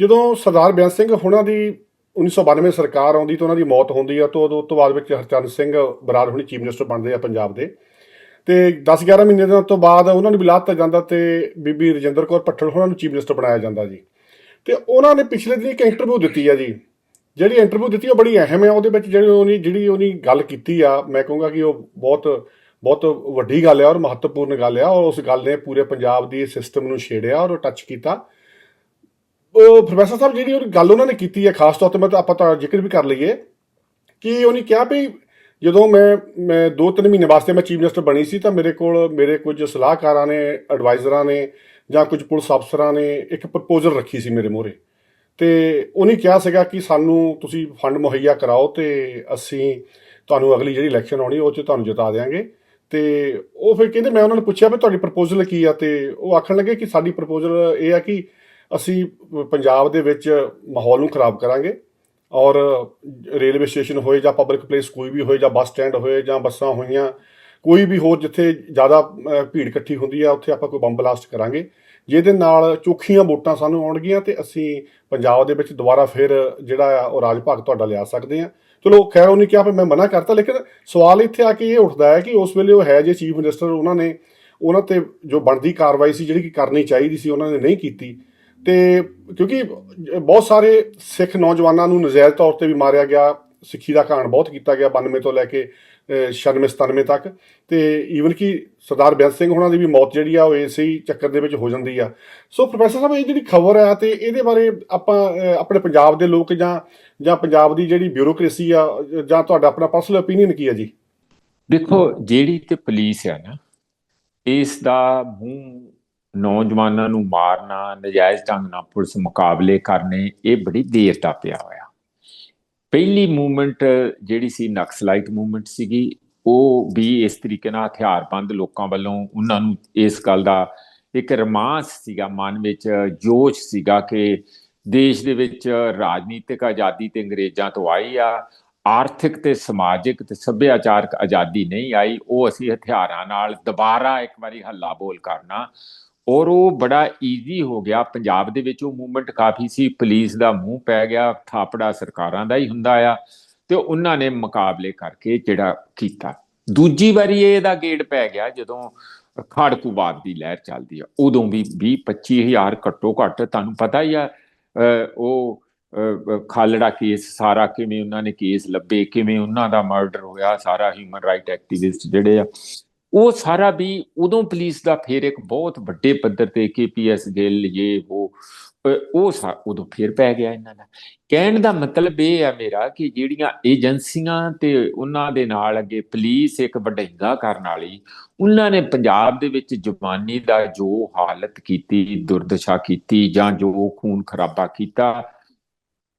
ਜਦੋਂ ਸਰਦਾਰ ਬਿਆਨ ਸਿੰਘ ਹੁਣਾਂ ਦੀ 1992 ਸਰਕਾਰ ਆਉਂਦੀ ਤਾਂ ਉਹਨਾਂ ਦੀ ਮੌਤ ਹੁੰਦੀ ਆ, ਤਾਂ ਉਦੋਂ ਤੋਂ ਬਾਅਦ ਵਿੱਚ ਹਰਚੰਦ ਸਿੰਘ ਬਰਾੜ ਹੁਣੀ ਚੀਫ ਮਿਨਿਸਟਰ ਬਣਦੇ ਆ ਪੰਜਾਬ ਦੇ। ਤੇ 10-11 ਮਹੀਨੇ ਦੇ ਤੋਂ ਬਾਅਦ ਉਹਨਾਂ ਨੂੰ ਵੀ ਲਾ ਦਿੱਤਾ ਜਾਂਦਾ ਤੇ ਬੀਬੀ ਰਜਿੰਦਰ ਕੌਰ ਭੱਠਲ ਉਹਨਾਂ ਨੂੰ ਚੀਫ ਮਿਨਿਸਟਰ ਬਣਾਇਆ ਜਾਂਦਾ ਜੀ। ਤੇ ਉਹਨਾਂ ਨੇ ਪਿਛਲੇ ਦਿਨ ਇੱਕ ਇੰਟਰਵਿਊ ਦਿੱਤੀ ਆ ਜੀ। ਜਿਹੜੀ ਇੰਟਰਵਿਊ ਦਿੱਤੀ ਉਹ ਬੜੀ ਅਹਿਮ ਹੈ ਉਹਦੇ ਵਿੱਚ ਜਿਹੜੀ ਉਹਨੇ ਜਿਹੜੀ ਉਹਨੇ ਗੱਲ ਕੀਤੀ ਆ, ਮੈਂ ਕਹੂੰਗਾ ਕਿ ਉਹ ਬਹੁਤ ਬਹੁਤ ਵੱਡੀ ਗੱਲ ਹੈ ਔਰ ਮਹੱਤਵਪੂਰਨ ਗੱਲ ਆ ਔਰ ਉਸ ਗੱਲ ਨੇ ਪੂਰੇ ਪੰਜਾਬ ਦੀ ਸਿਸਟਮ ਨੂੰ ਛੇੜਿਆ ਔਰ ਟੱਚ ਕੀਤਾ। ਪ੍ਰੋਫੈਸਰ ਸਾਹਿਬ, ਜਿਹੜੀ ਉਹ ਗੱਲ ਉਹਨਾਂ ਨੇ ਕੀਤੀ ਹੈ, ਖਾਸ ਤੌਰ ਤੇ ਮੈਂ ਤਾਂ ਆਪਾਂ ਤਾਂ ਜ਼ਿਕਰ ਵੀ ਕਰ ਲਈਏ ਕਿ ਉਹਨੇ ਕਿਹਾ ਵੀ ਜਦੋਂ ਮੈਂ ਮੈਂ 2-3 ਮਹੀਨੇ ਵਾਸਤੇ ਮੈਂ ਚੀਫ ਮਿਨਿਸਟਰ ਬਣੀ ਸੀ ਤਾਂ ਮੇਰੇ ਕੋਲ, ਮੇਰੇ ਕੁਝ ਸਲਾਹਕਾਰਾਂ ਨੇ, ਐਡਵਾਈਜ਼ਰਾਂ ਨੇ ਜਾਂ ਕੁਝ ਪੁਲਿਸ ਅਫਸਰਾਂ ਨੇ ਇੱਕ ਪ੍ਰਪੋਜ਼ਲ ਰੱਖੀ ਸੀ ਮੇਰੇ ਮੋਹਰੇ। ਤੇ ਉਹਨੇ ਕਿਹਾ ਸੀਗਾ ਕਿ ਸਾਨੂੰ ਤੁਸੀਂ ਫੰਡ ਮੁਹੱਈਆ ਕਰਾਓ ਤੇ ਅਸੀਂ ਤੁਹਾਨੂੰ ਅਗਲੀ ਜਿਹੜੀ ਇਲੈਕਸ਼ਨ ਆਉਣੀ, ਉਹ 'ਚ ਤੁਹਾਨੂੰ ਜਿਤਾ ਦੇਵਾਂਗੇ ਤੇ ਉਹ ਫਿਰ ਕਹਿੰਦੇ, ਮੈਂ ਉਹਨਾਂ ਨੂੰ ਪੁੱਛਿਆ ਵੀ ਤੁਹਾਡੀ ਪ੍ਰਪੋਜ਼ਲ ਕੀ ਆ? ਤੇ ਉਹ ਆਖਣ ਲੱਗੇ ਕਿ ਸਾਡੀ ਪ੍ਰਪੋਜ਼ਲ ਇਹ ਆ ਕਿ ਅਸੀਂ ਪੰਜਾਬ ਦੇ ਵਿੱਚ ਮਾਹੌਲ ਨੂੰ ਖਰਾਬ ਕਰਾਂਗੇ ਔਰ ਰੇਲਵੇ ਸਟੇਸ਼ਨ ਹੋਏ ਜਾਂ ਪਬਲਿਕ ਪਲੇਸ ਕੋਈ ਵੀ ਹੋਏ ਜਾਂ ਬੱਸ ਸਟੈਂਡ ਹੋਏ ਜਾਂ ਬੱਸਾਂ ਹੋਈਆਂ, ਕੋਈ ਵੀ ਹੋਰ ਜਿੱਥੇ ਜ਼ਿਆਦਾ ਭੀੜ ਇਕੱਠੀ ਹੁੰਦੀ ਆ, ਉੱਥੇ ਆਪਾਂ ਕੋਈ ਬੰਬ ਬਲਾਸਟ ਕਰਾਂਗੇ। ਜਿਹਦੇ ਨਾਲ ਚੋਖੀਆਂ ਵੋਟਾਂ ਸਾਨੂੰ ਆਉਣਗੀਆਂ ਤੇ ਅਸੀਂ ਪੰਜਾਬ ਦੇ ਵਿੱਚ ਦੁਬਾਰਾ ਫਿਰ ਜਿਹੜਾ ਆ ਉਹ ਰਾਜ ਭਾਗ ਤੁਹਾਡਾ ਲਿਆ ਸਕਦੇ ਆ। ਚਲੋ, ਖੈਰ, ਉਹਨੇ ਕਿਹਾ ਵੀ ਮੈਂ ਮਨਾ ਕਰਤਾ, ਲੇਕਿਨ ਸਵਾਲ ਇੱਥੇ ਆ ਕੇ ਇਹ ਉੱਠਦਾ ਹੈ ਕਿ ਉਸ ਵੇਲੇ ਉਹ ਹੈ ਜੇ ਚੀਫ ਮਿਨਿਸਟਰ, ਉਹਨਾਂ ਨੇ, ਉਹਨਾਂ ਤੇ ਜੋ ਬਣਦੀ ਕਾਰਵਾਈ ਸੀ, ਜਿਹੜੀ ਕਿ ਕਰਨੀ ਚਾਹੀਦੀ ਸੀ, ਉਹਨਾਂ ਨੇ ਨਹੀਂ ਕੀਤੀ। ਤੇ ਕਿਉਂਕਿ ਬਹੁਤ ਸਾਰੇ ਸਿੱਖ ਨੌਜਵਾਨਾਂ ਨੂੰ ਨਜਾਇਜ਼ ਤੌਰ ਤੇ ਵੀ ਮਾਰਿਆ ਗਿਆ, ਸਿੱਖੀ ਦਾ ਕਾਂਡ ਬਹੁਤ ਕੀਤਾ ਗਿਆ 92 ਤੋਂ ਲੈ ਕੇ 96 97 ਤੱਕ। ਤੇ ਈਵਨ ਕਿ ਸਰਦਾਰ ਬਿਆਨ ਸਿੰਘ ਉਹਨਾਂ ਦੀ ਵੀ ਮੌਤ ਜਿਹੜੀ ਆ, ਉਹ ਇਸੇ ਹੀ ਚੱਕਰ ਦੇ ਵਿੱਚ ਹੋ ਜਾਂਦੀ ਆ। ਸੋ ਪ੍ਰੋਫੈਸਰ ਸਾਹਿਬ, ਇਹ ਜਿਹੜੀ ਖਬਰ ਆ ਤੇ ਇਹਦੇ ਬਾਰੇ ਆਪਾਂ ਆਪਣੇ ਪੰਜਾਬ ਦੇ ਲੋਕ ਜਾਂ ਜਾਂ ਪੰਜਾਬ ਦੀ ਜਿਹੜੀ ਬਿਊਰੋਕ੍ਰੇਸੀ ਆ, ਜਾਂ ਤੁਹਾਡਾ ਆਪਣਾ ਪਰਸਨਲ ਓਪੀਨੀਅਨ ਕੀ ਆ ਜੀ? ਦੇਖੋ, ਜਿਹੜੀ ਤੇ ਪੁਲਿਸ ਆ ਨਾ, ਇਸ ਦਾ ਮੂੰਹ ਨੌਜਵਾਨਾਂ ਨੂੰ ਮਾਰਨਾ, ਨਜਾਇਜ਼ ਢੰਗ ਨਾਲ ਪੁਲਿਸ ਮੁਕਾਬਲੇ ਕਰਨੇ, ਇਹ ਬੜੀ ਦੇਰ ਦਾ ਪਿਆ ਹੋਇਆ। ਪਹਿਲੀ ਮੂਵਮੈਂਟ ਜਿਹੜੀ ਸੀ, ਨਕਸਲਾਈਟ ਮੂਵਮੈਂਟ ਸੀਗੀ, ਉਹ ਵੀ ਇਸ ਤਰੀਕੇ ਨਾਲ ਹਥਿਆਰਬੰਦ ਲੋਕਾਂ ਵੱਲੋਂ ਉਹਨਾਂ ਨੂੰ ਇਸ ਗੱਲ ਦਾ ਇੱਕ ਰਮਾਂਸ ਸੀਗਾ ਮਨ ਵਿੱਚ, ਜੋਸ਼ ਸੀਗਾ ਕਿ ਦੇਸ਼ ਦੇ ਵਿੱਚ ਰਾਜਨੀਤਿਕ ਆਜ਼ਾਦੀ ਤੇ ਅੰਗਰੇਜ਼ਾਂ ਤੋਂ ਆਈ ਆ, ਆਰਥਿਕ ਤੇ ਸਮਾਜਿਕ ਤੇ ਸੱਭਿਆਚਾਰਕ ਆਜ਼ਾਦੀ ਨਹੀਂ ਆਈ, ਉਹ ਅਸੀਂ ਹਥਿਆਰਾਂ ਨਾਲ ਦੁਬਾਰਾ ਇੱਕ ਵਾਰੀ ਹੱਲਾ ਬੋਲ ਕਰਨਾ ਔਰ ਉਹ ਬੜਾ ਈਜ਼ੀ ਹੋ ਗਿਆ। ਪੰਜਾਬ ਦੇ ਵਿੱਚ ਉਹ ਮੂਵਮੈਂਟ ਕਾਫੀ ਸੀ। ਪੁਲਿਸ ਦਾ ਮੂੰਹ ਪੈ ਗਿਆ, ਥਾਪੜਾ ਸਰਕਾਰਾਂ ਦਾ ਹੀ ਹੁੰਦਾ ਆ ਤੇ ਉਹਨਾਂ ਨੇ ਮੁਕਾਬਲੇ ਕਰਕੇ ਜਿਹੜਾ ਕੀਤਾ। ਦੂਜੀ ਵਾਰੀ ਇਹਦਾ ਗੇੜ ਪੈ ਗਿਆ ਜਦੋਂ ਖਾੜਕੂਵਾਦ ਦੀ ਲਹਿਰ ਚੱਲਦੀ ਆ। ਉਦੋਂ ਵੀ 20 25000 ਘੱਟੋ ਘੱਟ ਤੁਹਾਨੂੰ ਪਤਾ ਹੀ ਆ ਉਹ ਖਾਲੜਾ ਕੇਸ ਸਾਰਾ ਕਿਵੇਂ ਉਹਨਾਂ ਨੇ ਕੇਸ ਲੱਭੇ, ਕਿਵੇਂ ਉਹਨਾਂ ਦਾ ਮਰਡਰ ਹੋਇਆ, ਸਾਰਾ ਹਿਊਮਨ ਰਾਈਟ ਐਕਟਿਵਿਸਟ ਜਿਹੜੇ ਆ ਉਹ ਸਾਰਾ ਵੀ ਉਦੋਂ ਪੁਲਿਸ ਦਾ ਫਿਰ ਇੱਕ ਬਹੁਤ ਵੱਡੇ ਪੱਧਰ ਤੇ ਕੇਪੀਐਸ ਗਿੱਲ ਇਹ ਉਹ ਉਹ ਉਦੋਂ ਫਿਰ ਪੈ ਗਿਆ ਇਹਨਾਂ ਦਾ। ਕਹਿਣ ਦਾ ਮਤਲਬ ਇਹ ਆ ਮੇਰਾ ਕਿ ਜਿਹੜੀਆਂ ਏਜੰਸੀਆਂ ਤੇ ਉਹਨਾਂ ਦੇ ਨਾਲ ਅੱਗੇ ਪੁਲਿਸ ਇੱਕ ਵਡਿੰਗਾ ਕਰਨ ਵਾਲੀ, ਉਹਨਾਂ ਨੇ ਪੰਜਾਬ ਦੇ ਵਿੱਚ ਜਵਾਨੀ ਦਾ ਜੋ ਹਾਲਤ ਕੀਤੀ, ਦੁਰਦਸ਼ਾ ਕੀਤੀ ਜਾਂ ਜੋ ਖੂਨ ਖਰਾਬਾ ਕੀਤਾ,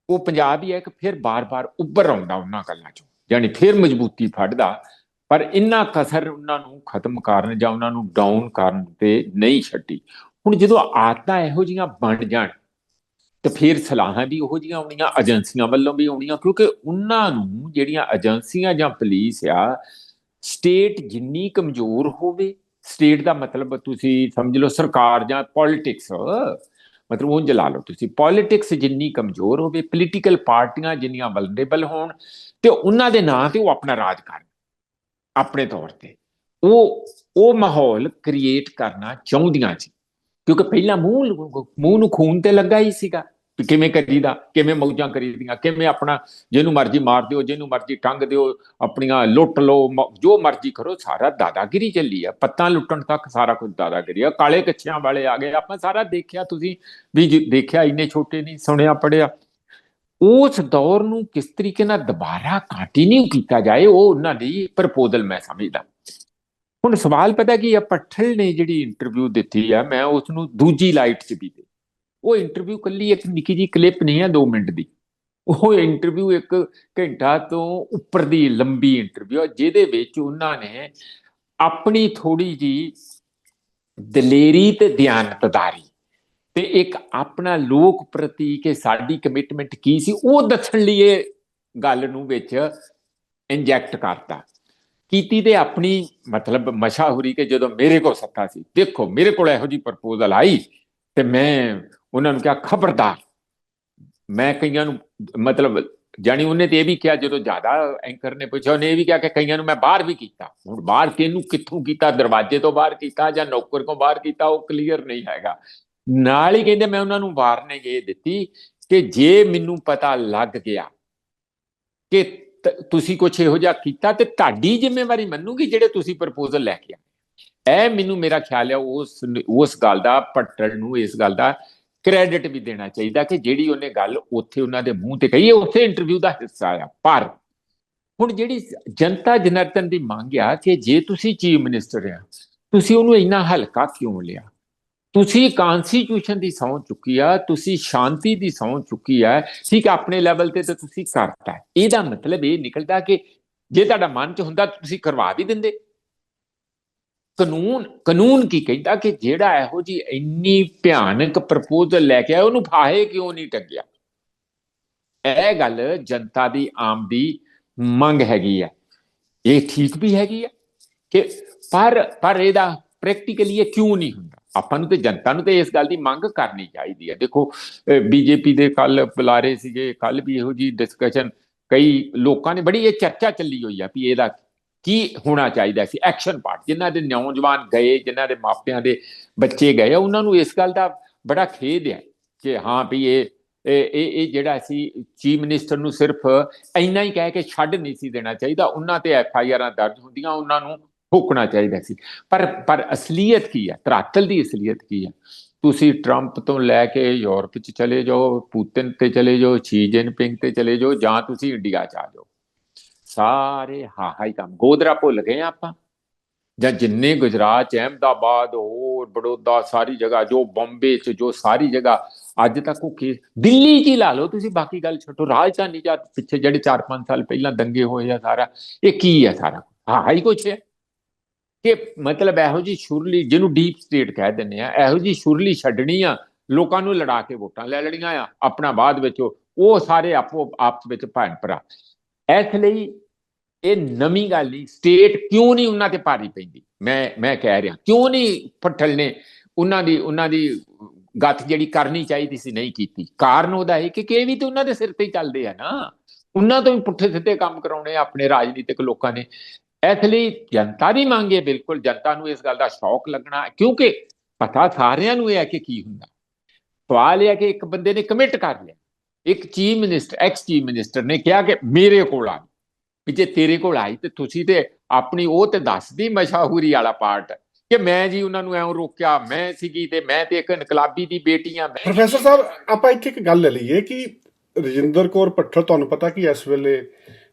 ਉਹ ਪੰਜਾਬ ਹੀ ਹੈ ਕਿ ਫਿਰ ਬਾਰ-ਬਾਰ ਉੱਭਰ ਆਉਂਦਾ ਉਹਨਾਂ ਗੱਲਾਂ ਚੋਂ, ਯਾਨੀ ਫਿਰ ਮਜ਼ਬੂਤੀ ਫੜਦਾ। ਪਰ ਇੰਨਾ ਕਸਰ ਉਹਨਾਂ ਨੂੰ ਖਤਮ ਕਰਨ ਜਾਂ ਉਹਨਾਂ ਨੂੰ ਡਾਊਨ ਕਰਨ ਤੇ ਨਹੀਂ ਛੱਡੀ। ਹੁਣ ਜਦੋਂ ਆਦਤਾਂ ਇਹੋ ਜੀਆਂ ਬਣ ਜਾਣ, ਤੇ ਫਿਰ ਸਲਾਹਾਂ ਵੀ ਉਹੋ ਜੀਆਂ ਆਉਣੀਆਂ ਏਜੰਸੀਆਂ ਵੱਲੋਂ ਵੀ ਆਉਣੀਆਂ, ਕਿਉਂਕਿ ਉਹਨਾਂ ਨੂੰ ਜਿਹੜੀਆਂ ਏਜੰਸੀਆਂ ਜਾਂ ਪੁਲਿਸ ਆ ਸਟੇਟ ਜਿੰਨੀ ਕਮਜ਼ੋਰ ਹੋਵੇ ਸਟੇਟ ਦਾ ਮਤਲਬ ਤੁਸੀਂ ਸਮਝ ਲਓ ਸਰਕਾਰ ਜਾਂ ਪੋਲਿਟਿਕਸ ਮਤਲਬ ਉਹ ਜਲਾ ਲਓ ਤੁਸੀਂ ਪੋਲਿਟਿਕਸ ਜਿੰਨੀ ਕਮਜ਼ੋਰ ਹੋਵੇ ਪੋਲੀਟੀਕਲ ਪਾਰਟੀਆਂ ਜਿੰਨੀਆਂ ਵਲਨਰੇਬਲ ਹੋਣ, ਤੇ ਉਹਨਾਂ ਦੇ ਨਾਂ ਤੇ ਉਹ ਆਪਣਾ ਰਾਜ ਕਰਨ ਆਪਣੇ ਤੌਰ ਤੇ। ਉਹ ਉਹ ਮਾਹੌਲ ਕ੍ਰੀਏਟ ਕਰਨਾ ਚਾਹੁੰਦੀਆਂ ਸੀ। ਕਿਉਂਕਿ ਪਹਿਲਾਂ ਮੂੰਹ ਮੂੰਹ ਨੂੰ ਖੂਨ ਤੇ ਲੱਗਾ ਹੀ ਸੀਗਾ ਵੀ ਕਿਵੇਂ ਕਰੀਦਾ, ਕਿਵੇਂ ਮੌਜਾਂ ਕਰੀਦੀਆਂ, ਕਿਵੇਂ ਆਪਣਾ ਜਿਹਨੂੰ ਮਰਜ਼ੀ ਮਾਰ ਦਿਓ, ਜਿਹਨੂੰ ਮਰਜ਼ੀ ਟੰਗ ਦਿਓ, ਆਪਣੀਆਂ ਲੁੱਟ ਲਓ, ਮ- ਜੋ ਮਰਜ਼ੀ ਕਰੋ, ਸਾਰਾ ਦਾਦਾਗਿਰੀ ਚੱਲੀ ਆ। ਪੱਤਾਂ ਲੁੱਟਣ ਤੱਕ ਸਾਰਾ ਕੁਝ ਦਾਦਾਗਿਰੀ ਆ। ਕਾਲੇ ਕੱਛਿਆਂ ਵਾਲੇ ਆ ਗਏ। ਆਪਾਂ ਸਾਰਾ ਦੇਖਿਆ ਤੁਸੀਂ ਵੀ ਜੇ, ਦੇਖਿਆ ਇੰਨੇ ਛੋਟੇ ਨਹੀਂ, ਸੁਣਿਆ ਪੜਿਆ ਉਸ ਦੌਰ ਨੂੰ ਕਿਸ ਤਰੀਕੇ ਨਾਲ ਦੁਬਾਰਾ ਕੰਟੀਨਿਊ ਕੀਤਾ ਜਾਏ, ਉਹ ਉਹਨਾਂ ਦੀ ਪ੍ਰਪੋਜ਼ਲ ਮੈਂ ਸਮਝਦਾ। ਹੁਣ ਸਵਾਲ ਪਤਾ ਕੀ ਆ, ਪੱਠਲ ਨੇ ਜਿਹੜੀ ਇੰਟਰਵਿਊ ਦਿੱਤੀ ਆ, ਮੈਂ ਉਸ ਨੂੰ ਦੂਜੀ ਲਾਈਟ 'ਚ ਵੀ ਦੇ। ਉਹ ਇੰਟਰਵਿਊ ਕੱਲੀ ਇੱਕ ਨਿੱਕੀ ਜੀ ਕਲਿੱਪ ਨਹੀਂ ਆ 2 ਮਿੰਟ ਦੀ। ਉਹ ਇੰਟਰਵਿਊ ਇੱਕ ਘੰਟਾ ਤੋਂ ਉੱਪਰ ਦੀ ਲੰਬੀ ਇੰਟਰਵਿਊ ਆ, ਜਿਹਦੇ ਵਿੱਚ ਉਹਨਾਂ ਨੇ ਆਪਣੀ ਥੋੜੀ ਜੀ ਦਲੇਰੀ ਤੇ ਦਿਆਨਤਦਾਰੀ ਤੇ ਇੱਕ ਆਪਣਾ ਲੋਕ ਪ੍ਰਤੀ ਕਿ ਸਾਡੀ ਕਮਿਟਮੈਂਟ ਕੀ ਸੀ, ਉਹ ਦੱਸਣ ਲਈ ਇਹ ਗੱਲ ਨੂੰ ਵਿੱਚ ਇੰਜੈਕਟ ਕਰਤਾ। ਕੀਤੀ ਤੇ ਆਪਣੀ ਮਤਲਬ ਮਸ਼ਾਹੂਰੀ ਕਿ ਜਦੋਂ ਮੇਰੇ ਕੋਲ ਸੱਤਾ ਸੀ, ਦੇਖੋ ਮੇਰੇ ਕੋਲ ਇਹੋ ਜੀ ਪ੍ਰਪੋਜ਼ਲ ਆਈ ਤੇ ਮੈਂ ਉਹਨਾਂ ਨੂੰ ਕਿਹਾ, ਖਬਰਦਾਰ। ਮੈਂ ਕਈਆਂ ਨੂੰ ਮਤਲਬ ਜਾਣੀ ਉਹਨੇ ਤੇ ਇਹ ਵੀ ਕਿਹਾ, ਜਦੋਂ ਜ਼ਿਆਦਾ ਐਂਕਰ ਨੇ ਪੁੱਛਿਆ, ਉਹਨੇ ਇਹ ਵੀ ਕਿਹਾ ਕਿ ਕਈਆਂ ਨੂੰ ਮੈਂ ਬਾਹਰ ਵੀ ਕੀਤਾ। ਹੁਣ ਬਾਹਰ ਕਿਹਨੂੰ, ਕਿੱਥੋਂ ਕੀਤਾ, ਦਰਵਾਜ਼ੇ ਤੋਂ ਬਾਹਰ ਕੀਤਾ ਜਾਂ ਨੌਕਰ ਤੋਂ ਬਾਹਰ ਕੀਤਾ, ਉਹ ਕਲੀਅਰ ਨਹੀਂ ਹੈਗਾ। ਨਾਲ ਹੀ ਕਹਿੰਦੇ ਮੈਂ ਉਹਨਾਂ ਨੂੰ ਵਾਰਨਿੰਗ ਇਹ ਦਿੱਤੀ ਕਿ ਜੇ ਮੈਨੂੰ ਪਤਾ ਲੱਗ ਗਿਆ ਕਿ ਤੁਸੀਂ ਕੁਝ ਇਹੋ ਜਿਹਾ ਕੀਤਾ ਤੇ ਤੁਹਾਡੀ ਜ਼ਿੰਮੇਵਾਰੀ ਮੰਨੂਗੀ ਜਿਹੜੇ ਤੁਸੀਂ ਪ੍ਰਪੋਜ਼ਲ ਲੈ ਕੇ ਆਏ। ਇਹ ਮੈਨੂੰ ਮੇਰਾ ਖਿਆਲ ਹੈ ਉਸ ਉਸ ਗੱਲ ਦਾ ਪੱਟਲ ਨੂੰ ਇਸ ਗੱਲ ਦਾ ਕ੍ਰੈਡਿਟ ਵੀ ਦੇਣਾ ਚਾਹੀਦਾ ਕਿ ਜਿਹੜੀ ਉਹਨੇ ਗੱਲ ਉੱਥੇ ਉਹਨਾਂ ਦੇ ਮੂੰਹ ਤੇ ਕਹੀ ਹੈ, ਉੱਥੇ ਇੰਟਰਵਿਊ ਦਾ ਹਿੱਸਾ ਆ। ਪਰ ਹੁਣ ਜਿਹੜੀ ਜਨਤਾ ਜਨਾਰਦਨ ਦੀ ਮੰਗ ਆ ਕਿ ਜੇ ਤੁਸੀਂ ਚੀਫ ਮਿਨਿਸਟਰ ਆ, ਤੁਸੀਂ ਉਹਨੂੰ ਇੰਨਾ ਹਲਕਾ ਕਿਉਂ ਲਿਆ? ਤੁਸੀਂ ਕਨਸਟੀਟਿਊਸ਼ਨ ਦੀ ਸਹੁੰ ਚੁੱਕੀ ਆ ਤੁਸੀਂ ਸ਼ਾਂਤੀ ਦੀ ਸਹੁੰ ਚੁੱਕੀ ਆ ਠੀਕ ਆ, ਆਪਣੇ ਲੈਵਲ ਤੇ ਤਾਂ ਤੁਸੀਂ ਕਰਤਾ ਇਹਦਾ ਮਤਲਬ ਇਹ ਨਿਕਲਦਾ ਕਿ ਜੇ ਤੁਹਾਡਾ ਮਨ ਚ ਹੁੰਦਾ ਤੁਸੀਂ ਕਰਵਾ ਵੀ ਦਿੰਦੇ। ਕਾਨੂੰਨ ਕਾਨੂੰਨ ਕੀ ਕਹਿੰਦਾ ਕਿ ਜਿਹੜਾ ਇਹੋ ਜੀ ਇੰਨੀ ਭਿਆਨਕ ਪ੍ਰਪੋਜ਼ਲ ਲੈ ਕੇ ਆਇਆ ਉਹਨੂੰ ਫਾਹੇ ਕਿਉਂ ਨਹੀਂ ਟੱਗਿਆ? ਇਹ ਗੱਲ ਜਨਤਾ ਦੀ ਆਮ ਦੀ ਮੰਗ ਹੈਗੀ ਹੈ ਇਹ ਠੀਕ ਵੀ ਹੈਗੀ ਹੈ ਕਿ ਪਰ ਪਰ ਇਹਦਾ ਪ੍ਰੈਕਟੀਕਲੀ ਇਹ ਕਿਉਂ ਨਹੀਂ ਹੁੰਦਾ? ਆਪਾਂ ਨੂੰ ਤੇ ਜਨਤਾ ਨੂੰ ਤੇ ਇਸ ਗੱਲ ਦੀ ਮੰਗ ਕਰਨੀ ਚਾਹੀਦੀ ਹੈ। ਦੇਖੋ ਬੀਜੇਪੀ ਦੇ ਕੱਲ ਬੁਲਾਰੇ ਸੀਗੇ ਕੱਲ ਵੀ ਇਹੋ ਜੀ ਡਿਸਕਸ਼ਨ ਕਈ ਲੋਕਾਂ ਨੇ ਬੜੀ ਇਹ ਚਰਚਾ ਚੱਲੀ ਹੋਈ ਆ ਵੀ ਇਹਦਾ ਕੀ ਹੋਣਾ ਚਾਹੀਦਾ ਸੀ ਐਕਸ਼ਨ ਪਾਰਟ ਜਿਨ੍ਹਾਂ ਦੇ ਨੌਜਵਾਨ ਗਏ, ਜਿਨ੍ਹਾਂ ਦੇ ਮਾਪਿਆਂ ਦੇ ਬੱਚੇ ਗਏ, ਉਹਨਾਂ ਨੂੰ ਇਸ ਗੱਲ ਦਾ ਬੜਾ ਖੇਦ ਹੈ ਕਿ ਹਾਂ ਵੀ ਇਹ ਇਹ ਇਹ ਜਿਹੜਾ ਸੀ, ਚੀਫ ਮਿਨਿਸਟਰ ਨੂੰ ਸਿਰਫ ਇੰਨਾ ਹੀ ਕਹਿ ਕੇ ਛੱਡ ਨਹੀਂ ਸੀ ਦੇਣਾ ਚਾਹੀਦਾ। ਉਹਨਾਂ ਤੇ ਐਫ ਆਈ ਆਰਾਂ ਦਰਜ ਹੁੰਦੀਆਂ, ਉਹਨਾਂ ਨੂੰ ਠੋਕਣਾ ਚਾਹੀਦਾ ਸੀ। ਪਰ ਪਰ ਅਸਲੀਅਤ ਕੀ ਹੈ ਧਰਾਤਲ ਦੀ ਅਸਲੀਅਤ ਕੀ ਹੈ ਤੁਸੀਂ ਟਰੰਪ ਤੋਂ ਲੈ ਕੇ ਯੂਰਪ 'ਚ ਚਲੇ ਜਾਓ, ਪੁਤਿਨ ਤੇ ਚਲੇ ਜਾਓ, ਸ਼ੀ ਜਿਨਪਿੰਗ ਤੇ ਚਲੇ ਜਾਓ, ਜਾਂ ਤੁਸੀਂ ਇੰਡੀਆ 'ਚ ਆ ਜਾਓ। ਸਾਰੇ ਹਾਂ ਹਾਈ ਕੰਮ। ਗੋਦਰਾ ਭੁੱਲ ਗਏ ਆਪਾਂ? ਜਾਂ ਜਿੰਨੇ ਗੁਜਰਾਤ ਚ ਅਹਿਮਦਾਬਾਦ, ਹੋਰ ਬੜੌਦਾ, ਸਾਰੀ ਜਗ੍ਹਾ, ਜੋ ਬੰਬੇ ਚ, ਜੋ ਸਾਰੀ ਜਗ੍ਹਾ, ਅੱਜ ਤੱਕ ਉਹ ਕੇਸ, ਦਿੱਲੀ ਚ ਹੀ ਲਾ ਲਓ ਤੁਸੀਂ, ਬਾਕੀ ਗੱਲ ਛੱਡੋ। ਰਾਜਧਾਨੀ ਜਾਂ ਪਿੱਛੇ ਜਿਹੜੇ 4-5 ਸਾਲ ਪਹਿਲਾਂ ਦੰਗੇ ਹੋਏ ਆ ਸਾਰਾ, ਇਹ ਕੀ ਹੈ ਸਾਰਾ? ਹਾਂ ਹਾਈ ਕੁਛ ਹੈ? ਕਿ ਮਤਲਬ ਇਹੋ ਜੀ ਸ਼ੁਰਲੀ ਜਿਹਨੂੰ ਡੀਪ ਸਟੇਟ ਕਹਿ ਦਿੰਦੇ ਆ, ਇਹੋ ਜੀ ਸ਼ੁਰਲੀ ਛੱਡਣੀ ਆ, ਲੋਕਾਂ ਨੂੰ ਲੜਾ ਕੇ ਵੋਟਾਂ ਲੈ ਲੈਣੀਆਂ ਆ, ਆਪਣਾ ਬਾਅਦ ਵਿੱਚ ਉਹ ਸਾਰੇ ਆਪੋ ਆਪਸ ਵਿੱਚ ਭੈਣ ਭਰਾ। ਇਸ ਲਈ ਇਹ ਨਵੀਂ ਗੱਲ ਨਹੀਂ ਸਟੇਟ ਕਿਉਂ ਨਹੀਂ ਉਹਨਾਂ ਤੇ ਭਾਰੀ ਪੈਂਦੀ? ਮੈਂ ਮੈਂ ਕਹਿ ਰਿਹਾ, ਕਿਉਂ ਨਹੀਂ ਪੱਠਲ ਨੇ ਉਹਨਾਂ ਦੀ ਉਹਨਾਂ ਦੀ ਗੱਤ ਜਿਹੜੀ ਕਰਨੀ ਚਾਹੀਦੀ ਸੀ ਨਹੀਂ ਕੀਤੀ? ਕਾਰਨ ਉਹਦਾ ਇਹ ਕਿ ਕਿ ਇਹ ਵੀ ਤੇ ਉਹਨਾਂ ਦੇ ਸਿਰ ਤੇ ਹੀ ਚੱਲਦੇ ਆ ਨਾ। ਉਹਨਾਂ ਤੋਂ ਵੀ ਪੁੱਠੇ ਸਿੱਧੇ ਕੰਮ ਕਰਾਉਣੇ ਆ ਆਪਣੇ ਰਾਜਨੀਤਿਕ ਲੋਕਾਂ ਨੇ। ਇਸ ਲਈ ਜਨਤਾ ਦੀ ਮੰਗ ਹੈ, ਬਿਲਕੁਲ ਜਨਤਾ ਨੂੰ ਇਸ ਗੱਲ ਦਾ ਸ਼ੌਕ ਲੱਗਣਾ ਕਿਉਂਕਿ ਪਤਾ ਸਾਰਿਆਂ ਨੂੰ ਇਹ ਹੈ ਕਿ ਕੀ ਹੁੰਦਾ। ਸਵਾਲ ਇਹ ਹੈ ਕਿ ਇੱਕ ਬੰਦੇ ਨੇ ਕਮਿਟ ਕਰ ਲਿਆ। ਇੱਕ chief minister ex chief minister ਨੇ ਕਿਹਾ ਕਿ ਮੇਰੇ ਕੋਲ ਆ। ਵੀ ਜੇ ਤੇਰੇ ਕੋਲ ਆਈ ਤੇ ਤੁਸੀਂ ਤੇ ਆਪਣੀ ਉਹ ਤੇ ਦੱਸਦੀ ਮਸ਼ਹੂਰੀ ਵਾਲਾ ਪਾਰਟ ਕਿ ਮੈਂ ਜੀ ਉਹਨਾਂ ਨੂੰ ਐਂ ਰੋਕਿਆ, ਮੈਂ ਸੀਗੀ ਤੇ ਮੈਂ ਤੇ ਇੱਕ ਇਨਕਲਾਬੀ ਦੀ ਬੇਟੀ ਆ, ਮੈਂ ਪ੍ਰੋਫੈਸਰ ਸਾਹਿਬ, ਆਪਾਂ ਇੱਥੇ ਇੱਕ ਗੱਲ ਲੈ ਲਈਏ ਕਿ ਰਜਿੰਦਰ ਕੌਰ ਪੱਠਲ ਤੁਹਾਨੂੰ ਪਤਾ ਕਿ ਇਸ ਵੇਲੇ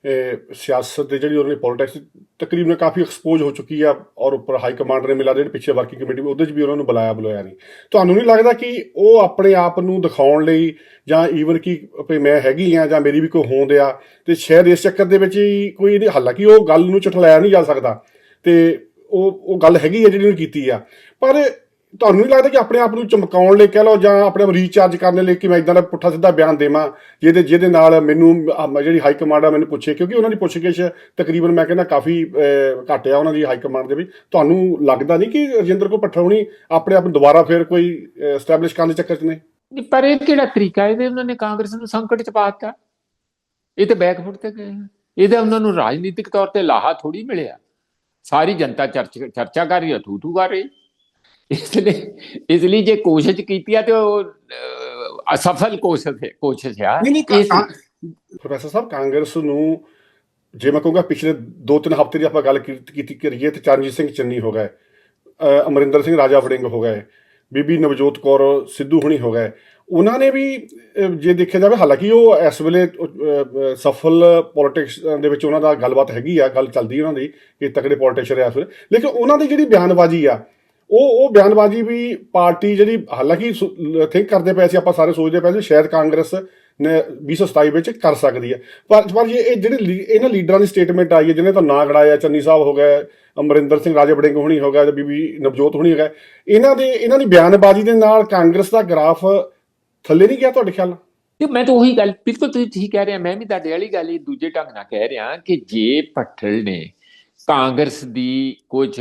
ਸਿਆਸਤ ਦੇ ਜਿਹੜੀ ਉਹਨੇ ਪੋਲਿਟਿਕਸ ਤਕਰੀਬਨ ਕਾਫੀ ਐਕਸਪੋਜ਼ ਹੋ ਚੁੱਕੀ ਆ ਔਰ ਉੱਪਰ ਹਾਈ ਕਮਾਂਡ ਨੇ ਮਿਲਾ ਜਿਹੜੇ ਪਿੱਛੇ ਵਰਕਿੰਗ ਕਮੇਟੀ ਵੀ ਉਹਦੇ 'ਚ ਵੀ ਉਹਨਾਂ ਨੂੰ ਬੁਲਾਇਆ ਬੁਲਾਇਆ ਨਹੀਂ ਤੁਹਾਨੂੰ ਨਹੀਂ ਲੱਗਦਾ ਕਿ ਉਹ ਆਪਣੇ ਆਪ ਨੂੰ ਦਿਖਾਉਣ ਲਈ ਜਾਂ ਈਵਨ ਕਿ ਵੀ ਮੈਂ ਹੈਗੀ ਆ ਜਾਂ ਮੇਰੀ ਵੀ ਕੋਈ ਹੋਂਦ ਆ ਤੇ ਸ਼ਾਇਦ ਇਸ ਚੱਕਰ ਦੇ ਵਿੱਚ ਹੀ ਕੋਈ ਇਹਦੀ ਹਾਲਾਂਕਿ ਉਹ ਗੱਲ ਨੂੰ ਝਟਲਾਇਆ ਨਹੀਂ ਜਾ ਸਕਦਾ ਤੇ ਉਹ ਉਹ ਗੱਲ ਹੈਗੀ ਆ ਜਿਹੜੀ ਉਹਨੇ ਕੀਤੀ ਆ ਪਰ ਤੁਹਾਨੂੰ ਨਹੀਂ ਲੱਗਦਾ ਕਿ ਆਪਣੇ ਆਪ ਨੂੰ ਚਮਕਾਉਣ ਲਈ ਕਹਿ ਲਓ ਜਾਂ ਆਪਣੇ ਆਪ ਰੀਚਾਰਜ ਕਰਨ ਲਈ ਕਿ ਮੈਂ ਇਦਾਂ ਦਾ ਪੁੱਠਾ ਸਿੱਧਾ ਬਿਆਨ ਦੇਵਾਂ ਜਿਹਦੇ ਜਿਹਦੇ ਨਾਲ ਮੈਨੂੰ ਜਿਹੜੀ ਹਾਈ ਕਮਾਂਡ ਆ ਮੈਨੂੰ ਪੁੱਛੇ ਕਿਉਂਕਿ ਉਹਨਾਂ ਦੀ ਪੁੱਛਗਿੱਛ ਤਕਰੀਬਨ ਮੈਂ ਕਹਿੰਦਾ ਕਾਫੀ ਘੱਟ ਆ ਉਹਨਾਂ ਦੀ ਹਾਈ ਕਮਾਂਡ ਦੇ ਵਿੱਚ ਤੁਹਾਨੂੰ ਲੱਗਦਾ ਨਹੀਂ ਕਿ ਰਜਿੰਦਰ ਕੋ ਪਠਾਉਣੀ ਆਪਣੇ ਆਪ ਨੂੰ ਦੁਬਾਰਾ ਫਿਰ ਕੋਈ ਐਸਟੈਬਲਿਸ਼ ਕਰਨ ਦੇ ਚੱਕਰ 'ਚ ਨੇ? ਨਹੀਂ, ਪਰ ਇਹ ਕਿਹੜਾ ਤਰੀਕਾ? ਇਹਦੇ ਉਹਨਾਂ ਨੇ ਕਾਂਗਰਸ ਨੂੰ ਸੰਕਟ ਚ ਪਾਤਾ ਇਹ ਤੇ ਬੈਕਫੁੱਟ ਤੇ ਗਏ ਇਹਦਾ ਉਹਨਾਂ ਨੂੰ ਰਾਜਨੀਤਿਕ ਤੌਰ ਤੇ ਲਾਹਾ ਥੋੜੀ ਮਿਲਿਆ। ਸਾਰੀ ਜਨਤਾ ਚਰਚ- ਚਰਚਾ ਕਰ ਰਹੀ ਹੈ ਥੂ ਥੂ ਕਰ ਰਹੀ। ਇਸ ਲਈ ਇਸ ਲਈ ਜੇ ਕੋਸ਼ਿਸ਼ ਕੀਤੀ ਆ ਤੇ ਉਹ ਅਸਫਲ ਕੋਸ਼ਿਸ਼ ਹੈ ਕੋਸ਼ਿਸ਼ ਆ। ਪ੍ਰੋਫੈਸਰ ਸਾਹਿਬ ਕਾਂਗਰਸ ਨੂੰ ਜੇ ਮੈਂ ਕਹੂੰਗਾ ਪਿਛਲੇ 2-3 ਹਫ਼ਤੇ ਦੀ ਆਪਾਂ ਗੱਲ ਕੀ- ਕੀਤੀ ਕਰੀਏ ਤੇ ਚਰਨਜੀਤ ਸਿੰਘ ਚੰਨੀ ਹੋ ਗਏ ਅਮਰਿੰਦਰ ਸਿੰਘ ਰਾਜਾ ਵੜਿੰਗ ਹੋ ਗਏ ਬੀਬੀ ਨਵਜੋਤ ਕੌਰ ਸਿੱਧੂ ਹੁਣੀ ਹੋ ਗਏ ਉਹਨਾਂ ਨੇ ਵੀ ਜੇ ਦੇਖਿਆ ਜਾਵੇ ਹਾਲਾਂਕਿ ਉਹ ਇਸ ਵੇਲੇ ਸਫਲ ਪੋਲਿਟਿਕਸ ਦੇ ਵਿੱਚ ਉਹਨਾਂ ਦਾ ਗੱਲਬਾਤ ਹੈਗੀ ਆ ਗੱਲ ਚੱਲਦੀ ਉਹਨਾਂ ਦੀ ਕਿ ਤਕੜੇ ਪੋਲਿਟਿਸ਼ੀਅਨ ਆ ਵੇਲੇ ਲੇਕਿਨ ਉਹਨਾਂ ਦੀ ਜਿਹੜੀ ਬਿਆਨਬਾਜ਼ੀ ਆ ਉਹ ਉਹ ਬਿਆਨਬਾਜ਼ੀ ਵੀ ਪਾਰਟੀ ਜਿਹੜੀ, ਹਾਲਾਂਕਿ ਥਿੰਕ ਕਰਦੇ ਪਏ ਸੀ, ਆਪਾਂ ਸਾਰੇ ਸੋਚਦੇ ਪਏ ਸੀ, ਸ਼ਾਇਦ ਕਾਂਗਰਸ ਨੇ 2027 ਵਿੱਚ ਕਰ ਸਕਦੀ ਹੈ। ਪਰ ਪਰ ਇਹ ਜਿਹੜੇ ਇਹਨਾਂ ਲੀਡਰਾਂ ਦੀ ਸਟੇਟਮੈਂਟ ਆਈ ਹੈ, ਜਿਹਨੇ ਤਾਂ ਨਾਂ ਗੜਾਇਆ, ਚੰਨੀ ਸਾਹਿਬ ਹੋ ਗਏ, ਅਮਰਿੰਦਰ ਸਿੰਘ, ਰਾਜੇ ਬੜਿੰਗ ਹੋਣੀ ਹੋ ਗਿਆ ਤੇ ਬੀਬੀ ਨਵਜੋਤ ਹੋਣੀ ਹੋ ਗਏ, ਇਹਨਾਂ ਦੇ, ਇਹਨਾਂ ਦੀ ਬਿਆਨਬਾਜ਼ੀ ਦੇ ਨਾਲ ਕਾਂਗਰਸ ਦਾ ਗ੍ਰਾਫ ਥੱਲੇ ਨਹੀਂ ਗਿਆ ਤੁਹਾਡੇ ਖਿਆਲ ਤੇ ਮੈਂ ਤਾਂ ਉਹੀ ਗੱਲ, ਬਿਲਕੁਲ ਤੁਸੀਂ ਠੀਕ ਕਹਿ ਰਹੇ ਆ ਮੈਂ ਵੀ ਤੁਹਾਡੇ ਵਾਲੀ ਗੱਲ ਹੀ ਦੂਜੇ ਢੰਗ ਨਾਲ ਕਹਿ ਰਿਹਾ ਕਿ ਜੇ ਪੱਠਲ ਨੇ ਕਾਂਗਰਸ ਦੀ ਕੁਝ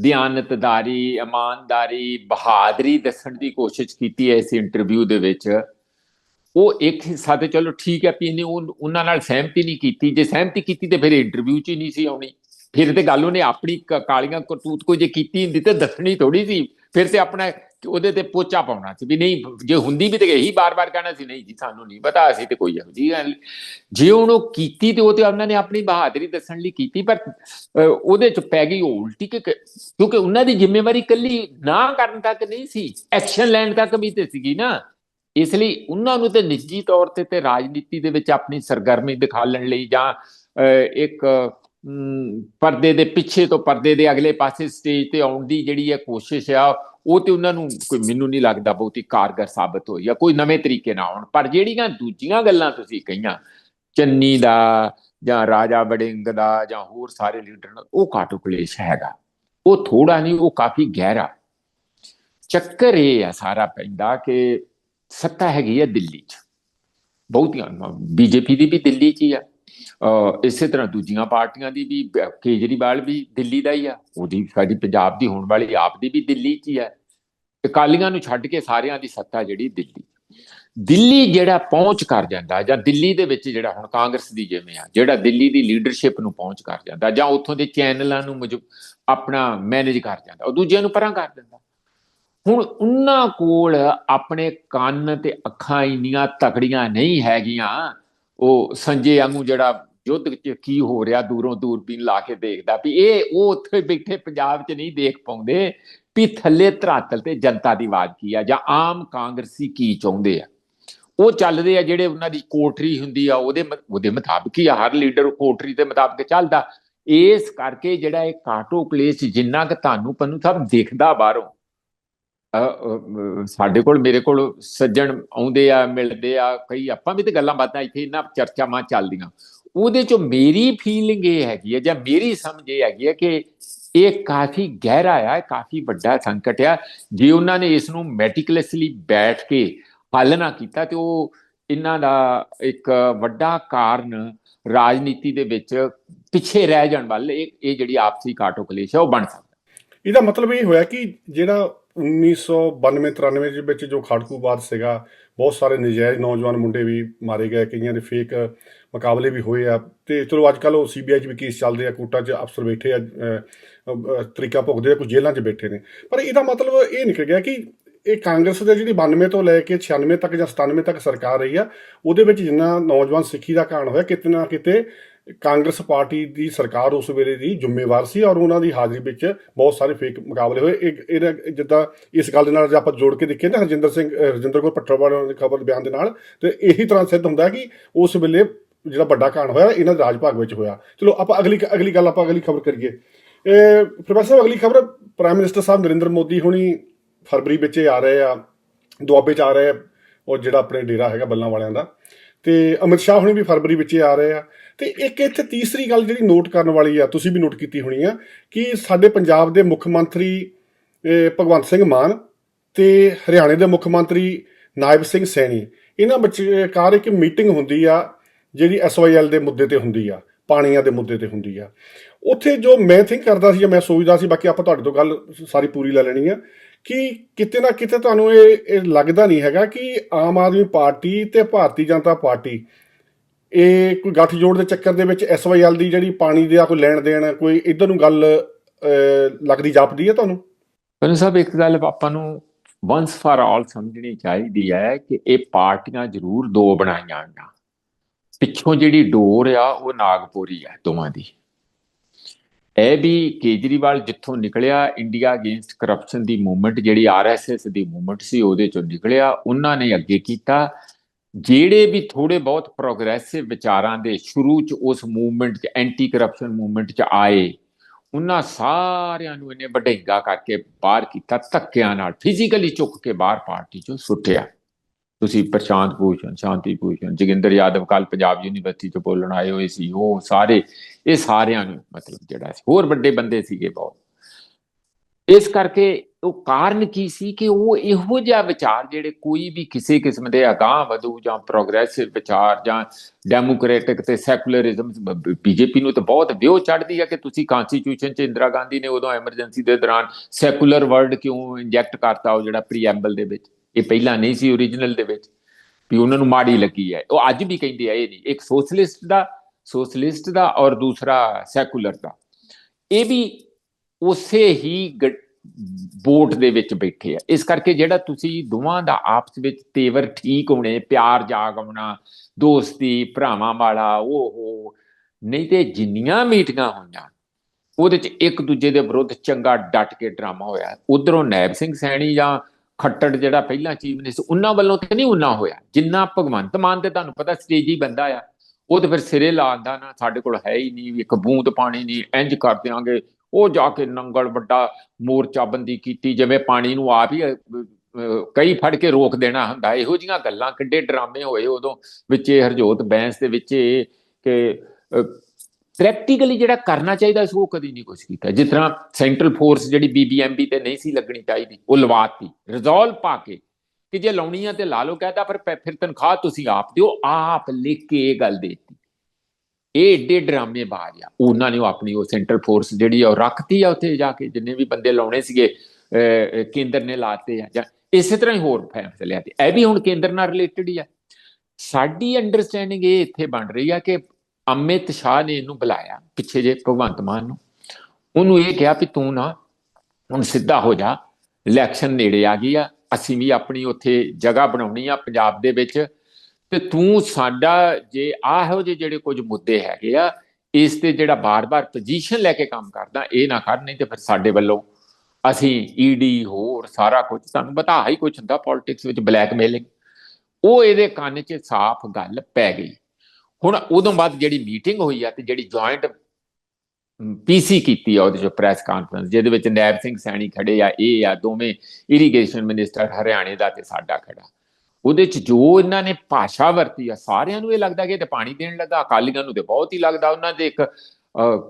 ਦਿਆਨਤਦਾਰੀ, ਇਮਾਨਦਾਰੀ, ਬਹਾਦਰੀ ਦੱਸਣ ਦੀ ਕੋਸ਼ਿਸ਼ ਕੀਤੀ ਹੈ ਇਸ ਇੰਟਰਵਿਊ ਦੇ ਵਿੱਚ। ਉਹ ਇੱਕ ਹਿੱਸਾ ਤੇ ਚਲੋ ਠੀਕ ਹੈ ਵੀ ਇਹਨੇ ਉਹ- ਉਹਨਾਂ ਨਾਲ ਸਹਿਮਤੀ ਨਹੀਂ ਕੀਤੀ। ਜੇ ਸਹਿਮਤੀ ਕੀਤੀ ਤੇ ਫਿਰ ਇੰਟਰਵਿਊ 'ਚ ਹੀ ਨਹੀਂ ਸੀ ਆਉਣੀ। ਫਿਰ ਤੇ ਗੱਲ ਉਹਨੇ ਆਪਣੀ ਕ- ਕਾਲੀਆਂ ਕਰਤੂਤ ਕੋਈ ਜੇ ਕੀਤੀ ਹੁੰਦੀ ਤੇ ਦੱਸਣੀ ਥੋੜੀ ਸੀ। ਫਿਰ ਤੇ ਆਪਣਾ ਉਹਦੇ ਤੇ ਪੋਚਾ ਪਾਉਣਾ ਸੀ ਵੀ ਨਹੀਂ ਜੇ ਹੁੰਦੀ ਵੀ ਤੇ ਇਹੀ ਬਾਰ-ਬਾਰ ਕਹਿਣਾ ਸੀ ਨਹੀਂ ਜੀ ਸਾਨੂੰ ਨਹੀਂ ਪਤਾ ਅਸੀਂ ਤੇ ਕੋਈ ਇਹੋ ਜਿਹੀ ਜੇ ਹੁਣ ਕੀਤੀ ਤੇ ਉਹ ਤੇ ਉਹਨਾਂ ਨੇ ਆਪਣੀ ਬਹਾਦਰੀ ਦੱਸਣ ਲਈ ਕੀਤੀ ਪਰ ਉਹਦੇ ਚ ਪੈ ਗਈ ਉਹ ਉਲਟੀ ਕਿ ਕਿਉਂਕਿ ਉਹਨਾਂ ਦੀ ਜ਼ਿੰਮੇਵਾਰੀ ਕੱਲੀ ਨਾ ਕਰਨ ਤੱਕ ਨਹੀਂ ਸੀ ਐਕਸ਼ਨ ਲੈਣ ਤੱਕ ਵੀ ਤੇ ਸੀਗੀ ਨਾ। ਇਸ ਲਈ ਉਹਨਾਂ ਨੂੰ ਤੇ ਨਿੱਜੀ ਤੌਰ ਤੇ ਤੇ ਰਾਜਨੀਤੀ ਦੇ ਵਿੱਚ ਆਪਣੀ ਸਰਗਰਮੀ ਦਿਖਾਉਣ ਲਈ ਜਾਂ ਅਹ, ਇੱਕ ਅਮ, ਪਰਦੇ ਦੇ ਪਿੱਛੇ ਤੋਂ ਪਰਦੇ ਦੇ ਅਗਲੇ ਪਾਸੇ ਸਟੇਜ ਤੇ ਆਉਣ ਦੀ ਜਿਹੜੀ ਹੈ ਕੋਸ਼ਿਸ਼ ਆ ਉਹ ਤੇ ਉਹਨਾਂ ਨੂੰ ਕੋਈ ਮੈਨੂੰ ਨਹੀਂ ਲੱਗਦਾ ਬਹੁਤੀ ਕਾਰਗਰ ਸਾਬਤ ਹੋਈ ਆ ਕੋਈ ਨਵੇਂ ਤਰੀਕੇ ਨਾਲ ਆਉਣ। ਪਰ ਜਿਹੜੀਆਂ ਦੂਜੀਆਂ ਗੱਲਾਂ ਤੁਸੀਂ ਕਹੀਆਂ, ਚੰਨੀ ਦਾ ਜਾਂ ਰਾਜਾ ਵੜਿੰਗ ਦਾ ਜਾਂ ਹੋਰ ਸਾਰੇ ਲੀਡਰ ਉਹ ਕਾਟੋ ਕਲੇਸ਼ ਹੈਗਾ। ਉਹ ਥੋੜਾ ਨਹੀਂ, ਉਹ ਕਾਫੀ ਗਹਿਰਾ। ਚੱਕਰ ਇਹ ਆ ਸਾਰਾ ਪੈਂਦਾ ਕਿ ਸੱਤਾ ਹੈਗੀ ਹੈ ਦਿੱਲੀ 'ਚ। ਬਹੁਤੀਆਂ, ਬੀਜੇਪੀ ਦੀ ਵੀ ਦਿੱਲੀ 'ਚ ਹੀ ਆ। ਇਸੇ ਤਰ੍ਹਾਂ ਦੂਜੀਆਂ ਪਾਰਟੀਆਂ ਦੀ ਵੀ, ਕੇਜਰੀਵਾਲ ਵੀ ਦਿੱਲੀ ਦਾ ਹੀ ਆ। ਉਹਦੀ ਸਾਡੀ ਪੰਜਾਬ ਦੀ ਹੋਣ ਵਾਲੀ ਆਪ ਦੀ ਵੀ ਦਿੱਲੀ 'ਚ ਹੀ ਆ। ਅਕਾਲੀਆਂ ਨੂੰ ਛੱਡ ਕੇ ਸਾਰਿਆਂ ਦੀ ਸੱਤਾ ਜਿਹੜੀ ਦਿੱਲੀ। ਦਿੱਲੀ ਜਿਹੜਾ ਪਹੁੰਚ ਕਰ ਜਾਂਦਾ ਜਾਂ ਦਿੱਲੀ ਦੇ ਵਿੱਚ ਜਿਹੜਾ ਹੁਣ ਕਾਂਗਰਸ ਦੀ ਜਿਵੇਂ ਆ, ਜਿਹੜਾ ਦਿੱਲੀ ਦੀ ਲੀਡਰਸ਼ਿਪ ਨੂੰ ਪਹੁੰਚ ਕਰ ਜਾਂਦਾ ਜਾਂ ਉੱਥੋਂ ਦੇ ਚੈਨਲਾਂ ਨੂੰ ਆਪਣਾ ਮੈਨੇਜ ਕਰ ਜਾਂਦਾ, ਉਹ ਦੂਜਿਆਂ ਨੂੰ ਪਰਾਂ ਕਰ ਦਿੰਦਾ। ਹੁਣ ਉਹਨਾਂ ਕੋਲ ਆਪਣੇ ਕੰਨ ਤੇ ਅੱਖਾਂ ਇੰਨੀਆਂ ਤਕੜੀਆਂ ਨਹੀਂ ਹੈਗੀਆਂ, ਉਹ ਸੰਜੇ ਵਾਂਗੂ ਜਿਹੜਾ ਯੁੱਧ ਵਿੱਚ ਕੀ ਹੋ ਰਿਹਾ, ਦੂਰੋਂ ਦੂਰਬੀਨ ਲਾ ਕੇ ਦੇਖਦਾ ਵੀ ਇਹ ਉਹ ਉੱਥੇ ਬੈਠੇ ਪੰਜਾਬ 'ਚ ਨਹੀਂ ਦੇਖ ਪਾਉਂਦੇ ਵੀ ਥੱਲੇ ਧਰਾਤਲ ਤੇ ਜਨਤਾ ਦੀ ਆਵਾਜ਼ ਕੀ ਆ ਜਾਂ ਆਮ ਕਾਂਗਰਸੀ ਕੀ ਚਾਹੁੰਦੇ ਆ? ਉਹ ਚੱਲਦੇ ਆ ਜਿਹੜੇ ਉਹਨਾਂ ਦੀ ਕੋਠਰੀ ਹੁੰਦੀ ਆ ਉਹਦੇ ਉਹਦੇ ਮੁਤਾਬਕ ਹੀ ਆ, ਹਰ ਲੀਡਰ ਕੋਠਰੀ ਦੇ ਮੁਤਾਬਕ ਚੱਲਦਾ। ਇਸ ਕਰਕੇ ਜਿਹੜਾ ਇਹ ਕਾਟੋ ਕਲੇਸ਼ ਜਿੰਨਾ ਕਿ ਤੁਹਾਨੂੰ ਪੰਨੂ ਸਾਹਿਬ ਦੇਖਦਾ ਬਾਹਰੋਂ ਅ, ਸਾਡੇ ਕੋਲ ਮੇਰੇ ਕੋਲ ਸੱਜਣ ਆਉਂਦੇ ਆ ਮਿਲਦੇ ਆ ਕਈ ਆਪਾਂ ਵੀ ਤੇ ਗੱਲਾਂ ਬਾਤਾਂ ਇੱਥੇ ਇਹਨਾਂ ਚਰਚਾਵਾਂ ਚੱਲਦੀਆਂ। ਉਹਦੇ ਚੋਂ ਮੇਰੀ ਫੀਲਿੰਗ ਇਹ ਹੈਗੀ ਹੈ ਜਾਂ ਮੇਰੀ ਸਮਝ ਇਹ ਹੈਗੀ ਹੈ ਕਿ ਇਹ ਕਾਫੀ ਗਹਿਰਾ ਆ ਕਾਫੀ ਵੱਡਾ ਸੰਕਟ ਆ। ਜੇ ਉਹਨਾਂ ਨੇ ਇਸ ਨੂੰ ਮੈਟਿਕਲਸਲੀ ਬੈਠ ਕੇ ਹੱਲ ਨਾ ਕੀਤਾ ਤੇ ਉਹ ਇਹਨਾਂ ਦਾ ਇੱਕ ਵੱਡਾ ਕਾਰਨ ਰਾਜਨੀਤੀ ਦੇ ਵਿੱਚ ਪਿੱਛੇ ਰਹਿ ਜਾਣ ਵਾਲੇ ਇਹ ਜਿਹੜੀ ਆਪਸੀ ਕਾਟੋ ਕਲੇਸ਼ ਹੈ ਉਹ ਬਣ ਸਕਦਾ। ਇਹਦਾ ਮਤਲਬ ਇਹ ਹੋਇਆ ਕਿ ਜਿਹੜਾ 1992 93 ਦੇ ਵਿੱਚ ਜੋ ਖਾੜਕੂਬਾਦ ਸੀਗਾ, ਬਹੁਤ ਸਾਰੇ ਨਜਾਇਜ਼ ਨੌਜਵਾਨ ਮੁੰਡੇ ਵੀ ਮਾਰੇ ਗਏ, ਕਈਆਂ ਦੇ ਫੇਕ ਮੁਕਾਬਲੇ ਵੀ ਹੋਏ ਆ। ਤੇ ਚਲੋ ਅੱਜ ਕੱਲ ਉਹ ਸੀਬੀਆਈ 'ਚ ਵੀ ਕੇਸ ਚੱਲਦੇ ਆ, ਕੋਰਟਾਂ 'ਚ ਅਫਸਰ ਬੈਠੇ ਆ ਤਰੀਕਾ ਭੁਗਦੇ ਆ, ਕੁਝ ਜੇਲ੍ਹਾਂ 'ਚ ਬੈਠੇ ਨੇ। ਪਰ ਇਹਦਾ ਮਤਲਬ ਇਹ ਨਿਕਲ ਗਿਆ ਕਿ ਇਹ ਕਾਂਗਰਸ ਦੇ ਜਿਹੜੀ 92 ਤੋਂ ਲੈ ਕੇ 96 ਤੱਕ ਜਾਂ 97 ਤੱਕ ਸਰਕਾਰ ਰਹੀ ਆ, ਉਹਦੇ ਵਿੱਚ ਜਿੰਨਾ ਨੌਜਵਾਨ ਸਿੱਖੀ ਦਾ ਕਾਣ ਹੋਇਆ, ਕਿਤੇ ਨਾ ਕਿਤੇ ਕਾਂਗਰਸ ਪਾਰਟੀ ਦੀ ਸਰਕਾਰ ਉਸ ਵੇਲੇ ਦੀ ਜ਼ਿੰਮੇਵਾਰ ਸੀ ਔਰ ਉਹਨਾਂ ਦੀ ਹਾਜ਼ਰੀ ਵਿੱਚ ਬਹੁਤ ਸਾਰੇ ਫੇਕ ਮੁਕਾਬਲੇ ਹੋਏ। ਇਹ ਇਹਦਾ ਜਿੱਦਾਂ ਇਸ ਗੱਲ ਦੇ ਨਾਲ ਜੇ ਆਪਾਂ ਜੋੜ ਕੇ ਦੇਖੀਏ ਨਾ ਹਰਜਿੰਦਰ ਸਿੰਘ ਹਰਜਿੰਦਰ ਕੌਰ ਪੱਟਰਵਾਲ ਦੀ ਖਬਰ ਬਿਆਨ ਦੇ ਨਾਲ, ਤੇ ਇਹੀ ਤਰ੍ਹਾਂ ਸਿੱਧ ਹੁੰਦਾ ਕਿ ਉਸ ਵੇਲੇ ਜਿਹੜਾ ਵੱਡਾ ਕਾਂਡ ਹੋਇਆ, ਇਹਨਾਂ ਦੇ ਰਾਜ ਭਾਗ ਵਿੱਚ ਹੋਇਆ। ਚਲੋ ਆਪਾਂ ਅਗਲੀ ਅਗਲੀ ਗੱਲ ਆਪਾਂ ਅਗਲੀ ਖਬਰ ਕਰੀਏ। ਪ੍ਰੋਫੈਸਰ ਸਾਹਿਬ, ਅਗਲੀ ਖਬਰ ਪ੍ਰਾਈਮ ਮਿਨਿਸਟਰ ਸਾਹਿਬ ਨਰਿੰਦਰ ਮੋਦੀ ਹੁਣੀ ਫਰਵਰੀ ਵਿੱਚ ਆ ਰਹੇ ਆ, ਦੁਆਬੇ ਚ ਆ ਰਹੇ ਆ, ਉਹ ਜਿਹੜਾ ਆਪਣੇ ਡੇਰਾ ਹੈਗਾ ਬੱਲਾਂ ਵਾਲਿਆਂ ਦਾ। ਤੇ ਅਮਿਤ ਸ਼ਾਹ ਹੁਣੀ ਵੀ ਫਰਵਰੀ ਵਿੱਚ ਆ ਰਹੇ ਆ। ਤੇ ਇੱਕ ਇੱਥੇ ਤੀਸਰੀ ਗੱਲ ਜਿਹੜੀ ਨੋਟ ਕਰਨ ਵਾਲੀ ਆ, ਤੁਸੀਂ ਵੀ ਨੋਟ ਕੀਤੀ ਹੋਣੀ ਆ, ਕਿ ਸਾਡੇ ਪੰਜਾਬ ਦੇ ਮੁੱਖ ਮੰਤਰੀ ਭਗਵੰਤ ਸਿੰਘ ਮਾਨ ਤੇ ਹਰਿਆਣੇ ਦੇ ਮੁੱਖ ਮੰਤਰੀ ਨਾਇਬ ਸਿੰਘ ਸੈਣੀ, ਇਹਨਾਂ ਵਿਚਕਾਰ ਇੱਕ ਮੀਟਿੰਗ ਹੁੰਦੀ ਆ, ਜਿਹੜੀ ਐਸਵਾਈਐਲ ਦੇ ਮੁੱਦੇ ਤੇ ਹੁੰਦੀ ਆ। ਪਾਣੀਆਂ ਦੇ ਮੁੱਦੇ ਤੇ ਹੁੰਦੀ ਆ। ਉੱਥੇ ਜੋ ਮੈਂ ਥਿੰਕ ਕਰਦਾ ਸੀ ਜਾਂ ਮੈਂ ਸੋਚਦਾ ਸੀ, ਬਾਕੀ ਆਪਾਂ ਤੁਹਾਡੇ ਤੋਂ ਗੱਲ ਸਾਰੀ ਪੂਰੀ ਲੈ ਲੈਣੀ ਆ, ਕਿ ਕਿਤੇ ਨਾ ਕਿਤੇ ਤੁਹਾਨੂੰ ਇਹ ਇਹ ਲੱਗਦਾ ਨਹੀਂ ਹੈਗਾ ਕਿ ਆਮ ਆਦਮੀ ਪਾਰਟੀ ਤੇ ਭਾਰਤੀ ਜਨਤਾ ਪਾਰਟੀ, ਇਹ ਕੋਈ ਗੱਠਜੋੜ ਦੇ ਚੱਕਰ ਦੇ ਵਿੱਚ ਐਸਵਾਈਐਲ ਦੀ ਜਿਹੜੀ ਪਾਣੀ ਦਾ ਕੋਈ ਲੈਣ ਦੇਣ, ਕੋਈ ਇਧਰ ਨੂੰ ਗੱਲ ਲੱਗਦੀ ਜਾਪਦੀ ਹੈ ਤੁਹਾਨੂੰ? ਪਰ ਸਾਹਿਬ ਇੱਕ ਗੱਲ ਆਪਾਂ ਨੂੰ ਵਾਂਸ ਫਾਰ ਆਲ ਸਮਝਣੀ ਚਾਹੀਦੀ ਹੈ ਕਿ ਇਹ ਪਾਰਟੀਆਂ ਜ਼ਰੂਰ ਦੋ ਬਣਾਈਆਂ ਗਈਆਂ। ਪਿੱਛੋਂ ਜਿਹੜੀ ਡੋਰ ਆ, ਉਹ ਨਾਗਪੁਰੀ ਆ ਦੋਵਾਂ ਦੀ। ਇਹ ਵੀ ਕੇਜਰੀਵਾਲ ਜਿੱਥੋਂ ਨਿਕਲਿਆ ਇੰਡੀਆ ਅਗੇਂਸਟ ਕਰਪਸ਼ਨ ਦੀ ਮੂਵਮੈਂਟ ਜਿਹੜੀ ਆਰਐਸਐਸ ਦੀ ਮੂਵਮੈਂਟ ਸੀ, ਉਹਦੇ ਚੋਂ ਨਿਕਲਿਆ, ਉਹਨਾਂ ਨੇ ਅੱਗੇ ਕੀਤਾ। ਜਿਹੜੇ ਵੀ ਥੋੜੇ ਬਹੁਤ ਪ੍ਰੋਗਰੈਸਿਵ ਵਿਚਾਰਾਂ ਦੇ ਸ਼ੁਰੂ ਚ ਉਸ ਮੂਵਮੈਂਟ ਚ ਐਂਟੀ ਕਰਪਸ਼ਨ ਮੂਵਮੈਂਟ ਚ ਆਏ, ਉਹਨਾਂ ਸਾਰਿਆਂ ਨੂੰ ਇਹਨੇ ਵਡੇਗਾ ਕਰਕੇ ਬਾਹਰ ਕੀਤਾ, ਧੱਕਿਆਂ ਨਾਲ ਫਿਜ਼ੀਕਲੀ ਚੁੱਕ ਕੇ ਬਾਹਰ ਪਾਰਟੀ ਚੋਂ ਸੁੱਟਿਆ। ਤੁਸੀਂ ਪ੍ਰਸ਼ਾਂਤ ਭੂਸ਼ਣ, ਸ਼ਾਂਤੀ ਭੂਸ਼ਣ, ਜੋਗਿੰਦਰ ਯਾਦਵ ਕੱਲ ਪੰਜਾਬ ਯੂਨੀਵਰਸਿਟੀ ਚ ਬੋਲਣ ਆਏ ਹੋਏ ਸੀ, ਉਹ ਸਾਰੇ, ਇਹ ਸਾਰਿਆਂ ਨੂੰ ਮਤਲਬ ਜਿਹੜਾ ਹੋਰ ਵੱਡੇ ਬੰਦੇ ਸੀਗੇ ਬਹੁਤ। ਇਸ ਕਰਕੇ ਉਹ ਕਾਰਨ ਕੀ ਸੀ ਕਿ ਉਹ ਇਹੋ ਜਿਹਾ ਵਿਚਾਰ ਜਿਹੜੇ ਕੋਈ ਵੀ ਕਿਸੇ ਕਿਸਮ ਦੇ ਅਗਾਹ ਵਧੂ ਜਾਂ ਪ੍ਰੋਗਰੈਸਿਵ ਵਿਚਾਰ ਜਾਂ ਡੈਮੋਕ੍ਰੈਟਿਕ ਤੇ ਸੈਕੂਲਰਿਜ਼ਮ ਬੀਜੇਪੀ ਨੂੰ ਤਾਂ ਬਹੁਤ ਵਿਉ ਚੜਦੀ ਹੈ ਕਿ ਤੁਸੀਂ ਕਨਸਟੀਟਿਊਸ਼ਨ ਚ ਇੰਦਰਾ ਗਾਂਧੀ ਨੇ ਉਦੋਂ ਐਮਰਜੈਂਸੀ ਦੇ ਦੌਰਾਨ ਸੈਕੂਲਰ ਵਰਡ ਕਿਉਂ ਇੰਜੈਕਟ ਕਰਤਾ ਉਹ ਜਿਹੜਾ ਪ੍ਰੀਐਂਬਲ ਦੇ ਵਿੱਚ? ਇਹ ਪਹਿਲਾਂ ਨਹੀਂ ਸੀ ਓਰੀਜਨਲ ਦੇ ਵਿੱਚ, ਵੀ ਉਹਨਾਂ ਨੂੰ ਮਾੜੀ ਲੱਗੀ ਹੈ। ਉਹ ਅੱਜ ਵੀ ਕਹਿੰਦੇ ਆ ਇਹ ਨਹੀਂ, ਇੱਕ ਸੋਸ਼ਲਿਸਟ ਦਾ ਸੋਸ਼ਲਿਸਟ ਦਾ ਔਰ ਦੂਸਰਾ ਸੈਕੂਲਰ ਦਾ। ਇਹ ਵੀ ਉਸੇ ਹੀ ਬੋਟ ਦੇ ਵਿੱਚ ਬੈਠੇ ਆ। ਇਸ ਕਰਕੇ ਜਿਹੜਾ ਤੁਸੀਂ ਦੋਵਾਂ ਦਾ ਆਪਸ ਵਿੱਚ ਤੇਵਰ ਠੀਕ ਹੋਣੇ, ਪਿਆਰ ਜਾਗ ਆਉਣਾ, ਦੋਸਤੀ, ਭਰਾਵਾਂ ਵਾਲਾ, ਉਹ ਹੋ, ਨਹੀਂ ਤੇ ਜਿੰਨੀਆਂ ਮੀਟਿੰਗਾਂ ਹੋਈਆਂ, ਉਹਦੇ ਚ ਇੱਕ ਦੂਜੇ ਦੇ ਵਿਰੁੱਧ ਚੰਗਾ ਡਟ ਕੇ ਡਰਾਮਾ ਹੋਇਆ। ਉਧਰੋਂ ਨੈਬ ਸਿੰਘ ਸੈਣੀ ਜਾਂ ਖੱਟੜ ਜਿਹੜਾ ਪਹਿਲਾਂ ਚੀਫ ਮਿਨਿਸਟਰ ਉਹਨਾਂ ਵੱਲੋਂ ਤੇ ਨਹੀਂ ਉਹਨਾਂ ਹੋਇਆ। ਜਿੰਨਾ ਭਗਵੰਤ ਮਾਨ ਤੇ ਤੁਹਾਨੂੰ ਪਤਾ ਸਟੇਜੀ ਬੰਦਾ ਆ, ਉਹ ਤੇ ਫਿਰ ਸਿਰੇ ਲਾਉਂਦਾ ਨਾ, ਸਾਡੇ ਕੋਲ ਹੈ ਹੀ ਨਹੀਂ ਇੱਕ ਬੂੰਦ ਪਾਣੀ ਨਹੀਂ ਇੰਜ ਕਰ ਦਿਆਂਗੇ। ਉਹ ਜਾ ਕੇ ਨੰਗਲ ਵੱਡਾ ਮੋਰਚਾ ਬੰਦੀ ਕੀਤੀ, ਜਿਵੇਂ ਪਾਣੀ ਨੂੰ ਆਪ ਹੀ ਕਈ ਫੜ ਕੇ ਰੋਕ ਦੇਣਾ ਹੁੰਦਾ। ਇਹੋ ਜੀਆਂ ਗੱਲਾਂ ਕਿੱਡੇ ਡਰਾਮੇ ਹੋਏ ਉਦੋਂ, ਵਿੱਚ ਹਰਜੋਤ ਬੈਂਸ ਦੇ ਵਿੱਚ ਕਿ ਪ੍ਰੈਕਟੀਕਲੀ ਜਿਹੜਾ ਕਰਨਾ ਚਾਹੀਦਾ ਸੀ, ਉਹ ਕਦੀ ਨਹੀਂ ਕੁਝ ਕੀਤਾ। ਜਿਸ ਤਰ੍ਹਾਂ ਸੈਂਟਰਲ ਫੋਰਸ ਜਿਹੜੀ ਬੀਬੀਐਮਬੀ ਤੇ ਨਹੀਂ ਸੀ ਲੱਗਣੀ ਚਾਹੀਦੀ, ਉਹ ਲਵਾਤੀ। ਰਿਜ਼ੋਲਵ ਪਾ ਕੇ ਕਿ ਜੇ ਲਾਉਣੀ ਆ ਤੇ ਲਾ ਲਓ ਕਹਤਾ ਪਰ ਪੈ- ਫਿਰ ਤਨਖਾਹ ਤੁਸੀਂ ਆਪ ਦਿਓ, ਆਪ ਲਿਖ ਕੇ ਇਹ ਗੱਲ ਦੇਤੀ। ਇਹ ਏਡੇ ਡਰਾਮੇ ਬਾਜ ਆ। ਉਹਨਾਂ ਨੇ ਉਹ ਆਪਣੀ ਉਹ ਸੈਂਟਰਲ ਫੋਰਸ ਜਿਹੜੀ ਆ, ਉਹ ਰੱਖਤੀ ਆ ਉੱਥੇ ਜਾ ਕੇ। ਜਿੰਨੇ ਵੀ ਬੰਦੇ ਲਾਉਣੇ ਸੀਗੇ ਕੇਂਦਰ ਨੇ ਲਾਤੇ ਆ ਜਾਂ ਇਸੇ ਤਰ੍ਹਾਂ ਹੀ ਹੋਰ ਫੈਸਲੇ ਤੇ ਇਹ ਵੀ ਹੁਣ ਕੇਂਦਰ ਨਾਲ ਰਿਲੇਟਡ ਹੀ ਆ। ਸਾਡੀ ਅੰਡਰਸਟੈਂਡਿੰਗ ਇਹ ਇੱਥੇ ਬਣ ਰਹੀ ਆ ਕਿ ਅਮਿਤ ਸ਼ਾਹ ਨੇ ਇਹਨੂੰ ਬੁਲਾਇਆ ਪਿੱਛੇ ਜੇ ਭਗਵੰਤ ਮਾਨ ਨੂੰ। ਉਹਨੂੰ ਇਹ ਕਿਹਾ ਵੀ ਤੂੰ ਨਾ ਹੁਣ ਸਿੱਧਾ ਹੋ ਜਾ ਇਲੈਕਸ਼ਨ ਨੇੜੇ ਆ ਗਈ ਆ, ਅਸੀਂ ਵੀ ਆਪਣੀ ਉੱਥੇ ਜਗ੍ਹਾ ਬਣਾਉਣੀ ਆ ਪੰਜਾਬ ਦੇ ਵਿੱਚ। ਤੇ ਤੂੰ ਸਾਡਾ ਜੇ ਆਹੋ ਜਿਹੇ ਜਿਹੜੇ ਕੁਝ ਮੁੱਦੇ ਹੈਗੇ ਆ, ਇਸ ਤੇ ਜਿਹੜਾ ਬਾਰ-ਬਾਰ ਪੋਜੀਸ਼ਨ ਲੈ ਕੇ ਕੰਮ ਕਰਦਾ, ਇਹ ਨਾ ਕਰ, ਨਹੀਂ ਤੇ ਫਿਰ ਸਾਡੇ ਵੱਲੋਂ ਅਸੀਂ ਈਡੀ ਹੋਰ ਸਾਰਾ ਕੁਝ ਤੁਹਾਨੂੰ ਪਤਾ ਹੀ ਕੁਝ ਹੁੰਦਾ ਪੋਲਿਟਿਕਸ ਵਿੱਚ ਬਲੈਕਮੇਲਿੰਗ ਉਹ ਇਹਦੇ ਕੰਨ 'ਚ ਸਾਫ਼ ਗੱਲ ਪੈ ਗਈ। ਹੁਣ ਉਦੋਂ ਬਾਅਦ ਜਿਹੜੀ ਮੀਟਿੰਗ ਹੋਈ ਆ ਤੇ ਜਿਹੜੀ ਜੁਆਇੰਟ ਪੀਸੀ ਕੀਤੀ ਆ ਉਹਦੇ ਚ ਪ੍ਰੈਸ ਕਾਨਫਰੰਸ ਜਿਹਦੇ ਵਿੱਚ ਨੈਬ ਸਿੰਘ ਸੈਣੀ ਖੜੇ ਆ, ਇਹ ਆ, ਦੋਵੇਂ ਇਰੀਗੇਸ਼ਨ ਮਿਨਿਸਟਰ ਹਰਿਆਣੇ ਦਾ ਤੇ ਸਾਡਾ ਖੜਾ। ਉਹਦੇ ਚ ਜੋ ਇਹਨਾਂ ਨੇ ਭਾਸ਼ਾ ਵਰਤੀ ਆ, ਸਾਰਿਆਂ ਨੂੰ ਇਹ ਲੱਗਦਾ ਕਿ ਇਹ ਤੇ ਪਾਣੀ ਦੇਣ ਲੱਗਾ, ਅਕਾਲੀਆਂ ਨੂੰ ਤੇ ਬਹੁਤ ਹੀ ਲੱਗਦਾ। ਉਹਨਾਂ ਦੇ ਇੱਕ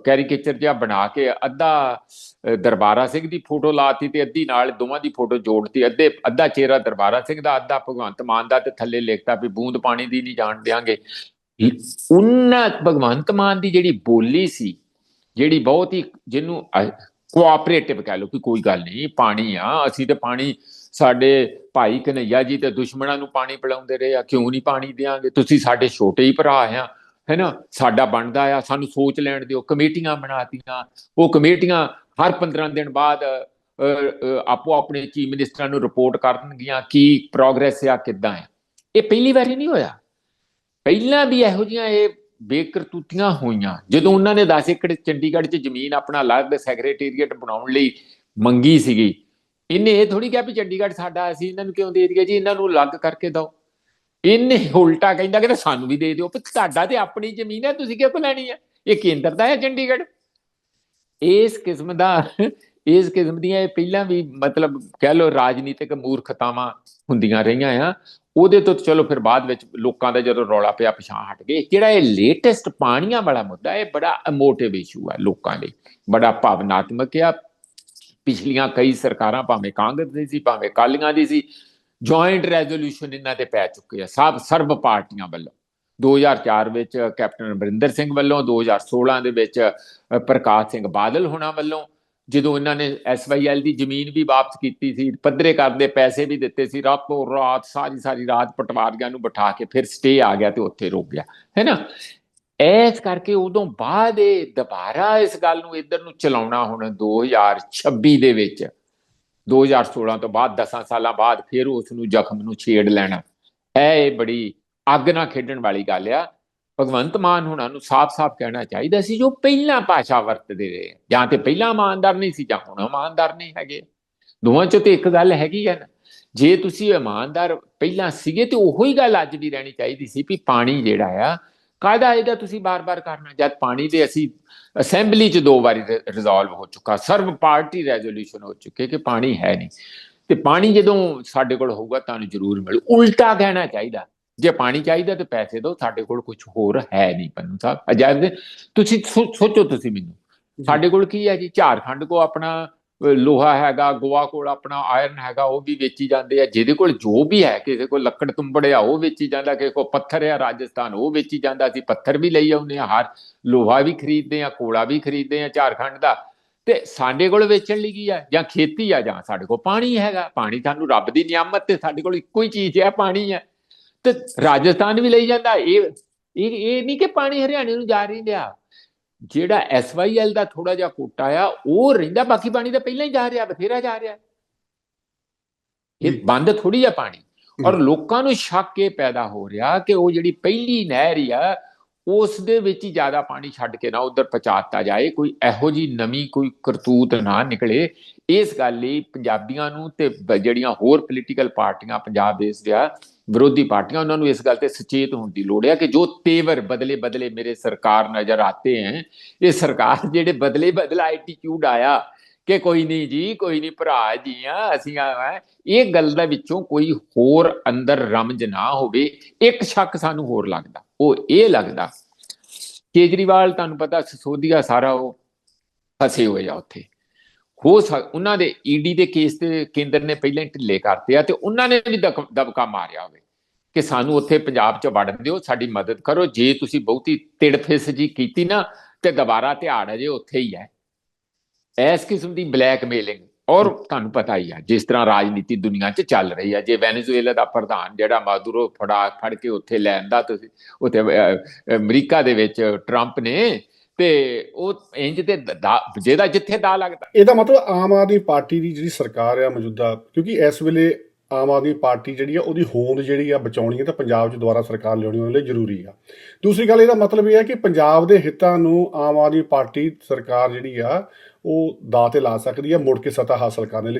ਕੈਰੀਕੇਚਰ ਜਿਹਾ ਬਣਾ ਕੇ ਅੱਧਾ ਦਰਬਾਰਾ ਸਿੰਘ ਦੀ ਫੋਟੋ ਲਾਤੀ ਤੇ ਅੱਧੀ ਨਾਲ ਦੋਵਾਂ ਦੀ ਫੋਟੋ ਜੋੜਤੀ। ਅੱਧੇ, ਅੱਧਾ ਚਿਹਰਾ ਦਰਬਾਰਾ ਸਿੰਘ ਦਾ, ਅੱਧਾ ਭਗਵੰਤ ਮਾਨ ਦਾ ਤੇ ਥੱਲੇ ਲਿਖਤਾ ਵੀ ਬੂੰਦ ਪਾਣੀ ਦੀ ਨਹੀਂ ਜਾਣ ਦਿਆਂਗੇ। ਉਹਨਾਂ ਭਗਵੰਤ ਮਾਨ ਦੀ ਜਿਹੜੀ ਬੋਲੀ ਸੀ, ਜਿਹੜੀ ਬਹੁਤ ਹੀ ਜਿਹਨੂੰ ਕੋਆਪਰੇਟਿਵ ਕਹਿ ਲਓ ਕਿ ਕੋਈ ਗੱਲ ਨਹੀਂ, ਪਾਣੀ ਆ, ਅਸੀਂ ਤੇ ਪਾਣੀ ਸਾਡੇ ਭਾਈ ਕਨਈਆ ਜੀ ਤੇ ਦੁਸ਼ਮਣਾਂ ਨੂੰ ਪਾਣੀ ਪਿਲਾਉਂਦੇ ਰਹੇ ਆ, ਕਿਉਂ ਨਹੀਂ ਪਾਣੀ ਦੇਾਂਗੇ ਤੁਸੀਂ ਸਾਡੇ ਛੋਟੇ ਹੀ ਭਰਾ ਆ, ਹੈਨਾ? ਸਾਡਾ ਬਣਦਾ ਆ, ਸਾਨੂੰ ਸੋਚ ਲੈਣ ਦਿਓ, ਕਮੇਟੀਆਂ ਬਣਾਤੀਆਂ, ਉਹ ਕਮੇਟੀਆਂ ਹਰ 15 ਦਿਨ ਬਾਅਦ ਆਪੋ ਆਪਣੇ ਚੀਫ ਮਿਨਿਸਟਰਾਂ ਨੂੰ ਰਿਪੋਰਟ ਕਰਨਗੀਆਂ, ਕੀ ਪ੍ਰੋਗਰੈਸ ਆ, ਕਿੱਦਾਂ ਆ? ਇਹ ਪਹਿਲੀ ਵਾਰੀ ਨਹੀਂ ਹੋਇਆ? ਪਹਿਲਾਂ ਵੀ ਇਹੋ ਜਿਹੀਆਂ ਇਹ ਬੇਕਰਤੂਤੀਆਂ ਹੋਈਆਂ। ਜਦੋਂ ਉਹਨਾਂ ਨੇ 10 ਏਕੜ ਚੰਡੀਗੜ੍ਹ 'ਚ ਜ਼ਮੀਨ ਆਪਣਾ ਅਲੱਗ ਸੈਕਟਰੀਏਟ ਬਣਾਉਣ ਲਈ ਮੰਗੀ ਸੀਗੀ, ਇਹਨੇ ਇਹ ਥੋੜੀ ਕਿਹਾ ਵੀ ਚੰਡੀਗੜ੍ਹ ਸਾਡਾ, ਅਸੀਂ ਇਹਨਾਂ ਨੂੰ ਕਿਉਂ ਦੇ ਦਈਏ ਜੀ? ਇਹਨਾਂ ਨੂੰ ਅਲੱਗ ਕਰਕੇ ਦਿਓ। ਇਹਨੇ ਉਲਟਾ ਕਹਿੰਦਾ ਕਿ ਸਾਨੂੰ ਵੀ ਦੇ ਦਿਓ। ਪਰ ਤੁਹਾਡਾ ਤੇ ਆਪਣੀ ਜ਼ਮੀਨ ਹੈ, ਤੁਸੀਂ ਕਿਉਂ ਲੈਣੀ ਹੈ? ਇਹ ਕੇਂਦਰ ਦਾ ਹੈ ਚੰਡੀਗੜ੍ਹ। ਇਸ ਕਿਸਮ ਦਾ ਇਸ ਕਿਸਮ ਦੀਆਂ ਇਹ ਪਹਿਲਾਂ ਵੀ ਮਤਲਬ ਕਹਿ ਲਓ ਰਾਜਨੀਤਿਕ ਮੂਰਖਤਾਵਾਂ ਹੁੰਦੀਆਂ ਰਹੀਆਂ ਆ, ਉਹਦੇ ਤੋਂ ਚਲੋ ਫਿਰ ਬਾਅਦ ਵਿੱਚ ਲੋਕਾਂ ਦਾ ਜਦੋਂ ਰੌਲਾ ਪਿਆ, ਪਛਾਣ ਹਟ ਗਏ। ਜਿਹੜਾ ਇਹ ਲੇਟੈਸਟ ਪਾਣੀਆਂ ਵਾਲਾ ਮੁੱਦਾ, ਇਹ ਬੜਾ ਇਮੋਟਿਵ ਇਸ਼ੂ ਆ ਲੋਕਾਂ ਲਈ। ਬੜਾ ਭਾਵਨਾਤਮਕ ਆ। ਪਿਛਲੀਆਂ ਕਈ ਸਰਕਾਰਾਂ ਭਾਵੇਂ ਕਾਂਗਰਸ ਦੀ ਸੀ, ਭਾਵੇਂ ਕਾਲੀਆਂ ਦੀ ਸੀ ਜੁਆਇੰਟ ਰੈਜ਼ੋਲੂਸ਼ਨ ਇਹਨਾਂ ਤੇ ਪੈ ਚੁੱਕੇ ਆ, ਸਭ ਸਰਬ ਪਾਰਟੀਆਂ ਵੱਲੋਂ। 2004 ਵਿੱਚ ਕੈਪਟਨ ਅਮਰਿੰਦਰ ਸਿੰਘ ਵੱਲੋਂ 2016 ਦੇ ਵਿੱਚ ਪ੍ਰਕਾਸ਼ ਸਿੰਘ ਬਾਦਲ ਹੋਣਾ ਵੱਲੋਂ ਜਦੋਂ ਇਹਨਾਂ ਨੇ ਐਸਵਾਈਐਲ ਦੀ ਜ਼ਮੀਨ ਵੀ ਵਾਪਸ ਕੀਤੀ ਸੀ, ਪੱਧਰੇ ਕਰਦੇ ਪੈਸੇ ਵੀ ਦਿੱਤੇ ਸੀ, ਰਾਤੋਂ ਰਾਤ ਸਾਰੀ ਸਾਰੀ ਰਾਤ ਪਟਵਾਰੀਆਂ ਨੂੰ ਬਿਠਾ ਕੇ ਫਿਰ ਸਟੇ ਆ ਗਿਆ ਤੇ ਉੱਥੇ ਰੁਕ ਗਿਆ, ਹੈ ਨਾ? ਐਸ ਕਰਕੇ ਉਦੋਂ ਬਾਅਦ ਇਹ ਦੁਬਾਰਾ ਇਸ ਗੱਲ ਨੂੰ ਇੱਧਰ ਨੂੰ ਚਲਾਉਣਾ ਹੁਣ 2026 ਦੇ ਵਿੱਚ 2016 ਤੋਂ ਬਾਅਦ 10 ਸਾਲਾਂ ਬਾਅਦ ਫਿਰ ਉਸ ਨੂੰ ਜ਼ਖਮ ਨੂੰ ਛੇੜ ਲੈਣਾ। ਇਹ ਬੜੀ ਅੱਗ ਨਾਲ ਖੇਡਣ ਵਾਲੀ ਗੱਲ ਆ। ਭਗਵੰਤ ਮਾਨ ਹੁਣਾਂ ਨੂੰ ਸਾਫ਼-ਸਾਫ਼ ਕਹਿਣਾ ਚਾਹੀਦਾ ਸੀ ਜੋ ਪਹਿਲਾਂ ਭਾਸ਼ਾ ਵਰਤਦੇ ਰਹੇ। ਜਾਂ ਤੇ ਪਹਿਲਾਂ ਇਮਾਨਦਾਰ ਨਹੀਂ ਸੀ, ਜਾਂ ਹੁਣ ਇਮਾਨਦਾਰ ਨਹੀਂ ਹੈਗੇ। ਦੋਵਾਂ ਚੋਂ ਤੇ ਇੱਕ ਗੱਲ ਹੈਗੀ ਹੈ ਨਾ, ਜੇ ਤੁਸੀਂ ਇਮਾਨਦਾਰ ਪਹਿਲਾਂ ਸੀਗੇ ਤੇ ਉਹੋ ਹੀ ਗੱਲ ਅੱਜ ਵੀ ਰਹਿਣੀ ਚਾਹੀਦੀ ਸੀ ਵੀ ਪਾਣੀ ਜਿਹੜਾ ਆ ਕਾਇਦਾ ਇਹਦਾ ਤੁਸੀਂ ਬਾਰ-ਬਾਰ ਕਰਨਾ, ਜਦ ਪਾਣੀ ਦੇ ਅਸੀਂ ਅਸੈਂਬਲੀ 'ਚ ਦੋ ਵਾਰੀ ਰਿਜ਼ੋਲਵ ਹੋ ਚੁੱਕਾ, ਸਰਵ ਪਾਰਟੀ ਰੈਜ਼ੋਲੂਸ਼ਨ ਹੋ ਚੁੱਕੇ ਕਿ ਪਾਣੀ ਹੈ ਨਹੀਂ। ਤੇ ਪਾਣੀ ਜਦੋਂ ਸਾਡੇ ਕੋਲ ਹੋਊਗਾ ਤੁਹਾਨੂੰ ਜ਼ਰੂਰ ਮਿਲੂ। ਉਲਟਾ ਕਹਿਣਾ ਚਾਹੀਦਾ। ਜੇ ਪਾਣੀ ਚਾਹੀਦਾ ਤੇ ਪੈਸੇ ਦਿਓ ਸਾਡੇ ਕੋਲ ਕੁਝ ਹੋਰ ਹੈ ਨਹੀਂ ਪੰਨੂ ਸਾਹਿਬ। ਅਜਾਇਬ ਦੇ ਤੁਸੀਂ ਸੋਚੋ ਤੁਸੀਂ ਮੈਨੂੰ। ਸਾਡੇ ਕੋਲ ਕੀ ਹੈ ਜੀ? ਝਾਰਖੰਡ ਕੋ ਆਪਣਾ ਲੋਹਾ ਹੈਗਾ ਗੋਆ ਕੋਲ ਆਪਣਾ ਆਇਰਨ ਹੈਗਾ ਉਹ ਵੀ ਵੇਚੀ ਜਾਂਦੇ ਆ। ਜਿਹਦੇ ਕੋਲ ਜੋ ਵੀ ਹੈ ਕਿਸੇ ਕੋਲ ਲੱਕੜ ਤੁੰਬੜੇ ਆ ਉਹ ਵੇਚੀ ਜਾਂਦਾ। ਕਿਸੇ ਕੋਲ ਪੱਥਰ ਆ ਰਾਜਸਥਾਨ ਉਹ ਵੇਚੀ ਜਾਂਦਾ। ਸੀ ਪੱਥਰ ਵੀ ਲਈ ਆਉਂਦੇ ਆ ਹਰ ਲੋਹਾ ਵੀ ਖਰੀਦਦੇ ਆ ਕੋਲਾ ਵੀ ਖਰੀਦਦੇ ਆ ਝਾਰਖੰਡ ਦਾ। ਤੇ ਸਾਡੇ ਕੋਲ ਵੇਚਣ ਲਈ ਕੀ ਆ ਜਾਂ ਖੇਤੀ ਆ ਜਾਂ ਸਾਡੇ ਕੋਲ ਪਾਣੀ ਹੈਗਾ। ਪਾਣੀ ਸਾਨੂੰ ਰੱਬ ਦੀ ਨਿਆਮਤ ਤੇ ਸਾਡੇ ਕੋਲ ਇੱਕੋ ਹੀ ਚੀਜ਼ ਹੈ ਪਾਣੀ ਹੈ। ਤੇ ਰਾਜਸਥਾਨ ਵੀ ਲਈ ਜਾਂਦਾ। ਇਹ ਇਹ ਇਹ ਨਹੀਂ ਕਿ ਪਾਣੀ ਹਰਿਆਣੇ ਨੂੰ ਜਾ ਰਹੀ। ਲਿਆ ਜਿਹੜਾ ਐਸਵਾਈਐਲ ਦਾ ਥੋੜਾ ਜਿਹਾ ਕੋਟਾ ਆ ਉਹ ਰਹਿੰਦਾ ਬਾਕੀ ਪਾਣੀ ਤਾਂ ਪਹਿਲਾਂ ਹੀ ਜਾ ਰਿਹਾ ਬਥੇਰਾ ਜਾ ਰਿਹਾ। ਇਹ ਬੰਦ ਥੋੜੀ ਆ ਪਾਣੀ। ਔਰ ਲੋਕਾਂ ਨੂੰ ਸ਼ੱਕ ਇਹ ਪੈਦਾ ਹੋ ਰਿਹਾ ਕਿ ਉਹ ਜਿਹੜੀ ਪਹਿਲੀ ਨਹਿਰ ਆ ਉਸ ਦੇ ਵਿੱਚ ਹੀ ਜ਼ਿਆਦਾ ਪਾਣੀ ਛੱਡ ਕੇ ਨਾ ਉਧਰ ਪਹੁੰਚਾਤਾ ਜਾਏ ਕੋਈ ਇਹੋ ਜੀ ਨਵੀਂ ਕੋਈ ਕਰਤੂਤ ਨਾ ਨਿਕਲੇ। ਇਸ ਗੱਲ ਲਈ ਪੰਜਾਬੀਆਂ ਨੂੰ ਤੇ ਜਿਹੜੀਆਂ ਹੋਰ ਪੋਲੀਟੀਕਲ ਪਾਰਟੀਆਂ ਪੰਜਾਬ ਦੇਸ਼ ਦੇ ਆ ਵਿਰੋਧੀ ਪਾਰਟੀਆਂ ਉਹਨਾਂ ਨੂੰ ਇਸ ਗੱਲ ਤੇ ਸੁਚੇਤ ਹੋਣ ਦੀ ਲੋੜ ਹੈ ਕਿ ਜੋ ਤੇਵਰ ਬਦਲੇ ਬਦਲੇ ਮੇਰੇ ਸਰਕਾਰ ਨਜ਼ਰ ਆਤੇ हैं ਇਹ ਸਰਕਾਰ ਜਿਹੜੇ ਬਦਲੇ ਬਦਲਾ ਐਟੀਟਿਊਡ ਆਇਆ ਕਿ ਕੋਈ ਨਹੀਂ ਜੀ, ਕੋਈ ਨਹੀਂ ਭਰਾ ਜੀ ਆ, ਅਸੀਂ ਆ। ਇਹ ਗੱਲ ਦਾ ਵਿੱਚੋਂ ਕੋਈ ਹੋਰ ਅੰਦਰ ਰਮਜ ਨਾ ਹੋਵੇ, ਇੱਕ ਸ਼ੱਕ ਸਾਨੂੰ ਹੋਰ ਲੱਗਦਾ, ਉਹ ਇਹ ਲੱਗਦਾ, ਕੇਜਰੀਵਾਲ ਤੁਹਾਨੂੰ ਪਤਾ ਸਸੋਦੀਆ ਸਾਰਾ ਉਹ ਫਸੇ ਹੋਏ ਆ ਉੱਥੇ। ਹੋ ਉਹਨਾਂ ਦੇ ਈਡੀ ਦੇ ਕੇਸ ਤੇ ਕੇਂਦਰ ਨੇ ਪਹਿਲਾਂ ਢਿੱਲੇ ਕਰਤੇ ਆ ਤੇ ਉਹਨਾਂ ਨੇ ਵੀ ਦਬਕਾ ਮਾਰਿਆ ਹੋਵੇ। ਕਿ ਸਾਨੂੰ ਉੱਥੇ ਪੰਜਾਬ 'ਚ ਵੜਨ ਦਿਓ, ਸਾਡੀ ਮਦਦ ਕਰੋ, ਜੇ ਤੁਸੀਂ ਬਹੁਤੀ ਤਿੜਫਿਸ ਜੀ ਕੀਤੀ ਨਾ, ਤੇ ਦੁਬਾਰਾ ਧਿਆੜ ਅਜੇ ਉੱਥੇ ਹੀ ਹੈ। ਇਸ ਕਿਸਮ ਦੀ ਬਲੈਕਮੇਲਿੰਗ, ਔਰ ਤੁਹਾਨੂੰ ਪਤਾ ਹੀ ਆ, ਜਿਸ ਤਰ੍ਹਾਂ ਰਾਜਨੀਤੀ ਦੁਨੀਆ 'ਚ ਚੱਲ ਰਹੀ ਆ, ਜੇ ਵੈਨੇਜ਼ੁਏਲਾ ਦਾ ਪ੍ਰਧਾਨ ਜਿਹੜਾ ਮਾਦੂਰੋ ਫੜਾ, ਫੜ ਕੇ ਉੱਥੇ ਲੈਂਦਾ ਤੁਸੀਂ, ਉੱਥੇ ਅਮਰੀਕਾ ਦੇ ਵਿੱਚ ਟਰੰਪ ਨੇ ਤੇ ਉਹ ਇੰਜ ਤੇ ਜਿਹਦਾ ਜਿੱਥੇ ਦਾ ਲੱਗਦਾ। ਇਹਦਾ ਮਤਲਬ ਆਮ ਆਦਮੀ ਪਾਰਟੀ ਦੀ ਜਿਹੜੀ ਸਰਕਾਰ ਆ ਮੌਜੂਦਾ, ਕਿਉਂਕਿ ਇਸ ਵੇਲੇ ਆਮ ਆਦਮੀ ਪਾਰਟੀ ਜਿਹੜੀ ਆ, ਉਹਦੀ ਹੋਂਦ ਜਿਹੜੀ ਆ ਬਚਾਉਣੀ ਹੈ ਤਾਂ ਪੰਜਾਬ 'ਚ ਦੁਬਾਰਾ ਸਰਕਾਰ ਲਿਆਉਣੀ ਉਹਨਾਂ ਲਈ ਜ਼ਰੂਰੀ ਆ। ਦੂਸਰੀ ਗੱਲ, ਇਹਦਾ ਮਤਲਬ ਇਹ ਹੈ ਕਿ ਪੰਜਾਬ ਦੇ ਹਿੱਤਾਂ ਨੂੰ ਆਮ ਆਦਮੀ ਪਾਰਟੀ ਸਰਕਾਰ ਜਿਹੜੀ ਆ, ਉਹ ਦਾਅ ਤੇ ਲਾ ਸਕਦੀ ਆ, ਮੁੜ ਕੇ ਸੱਤਾ ਹਾਸਲ ਕਰਨ ਲਈ।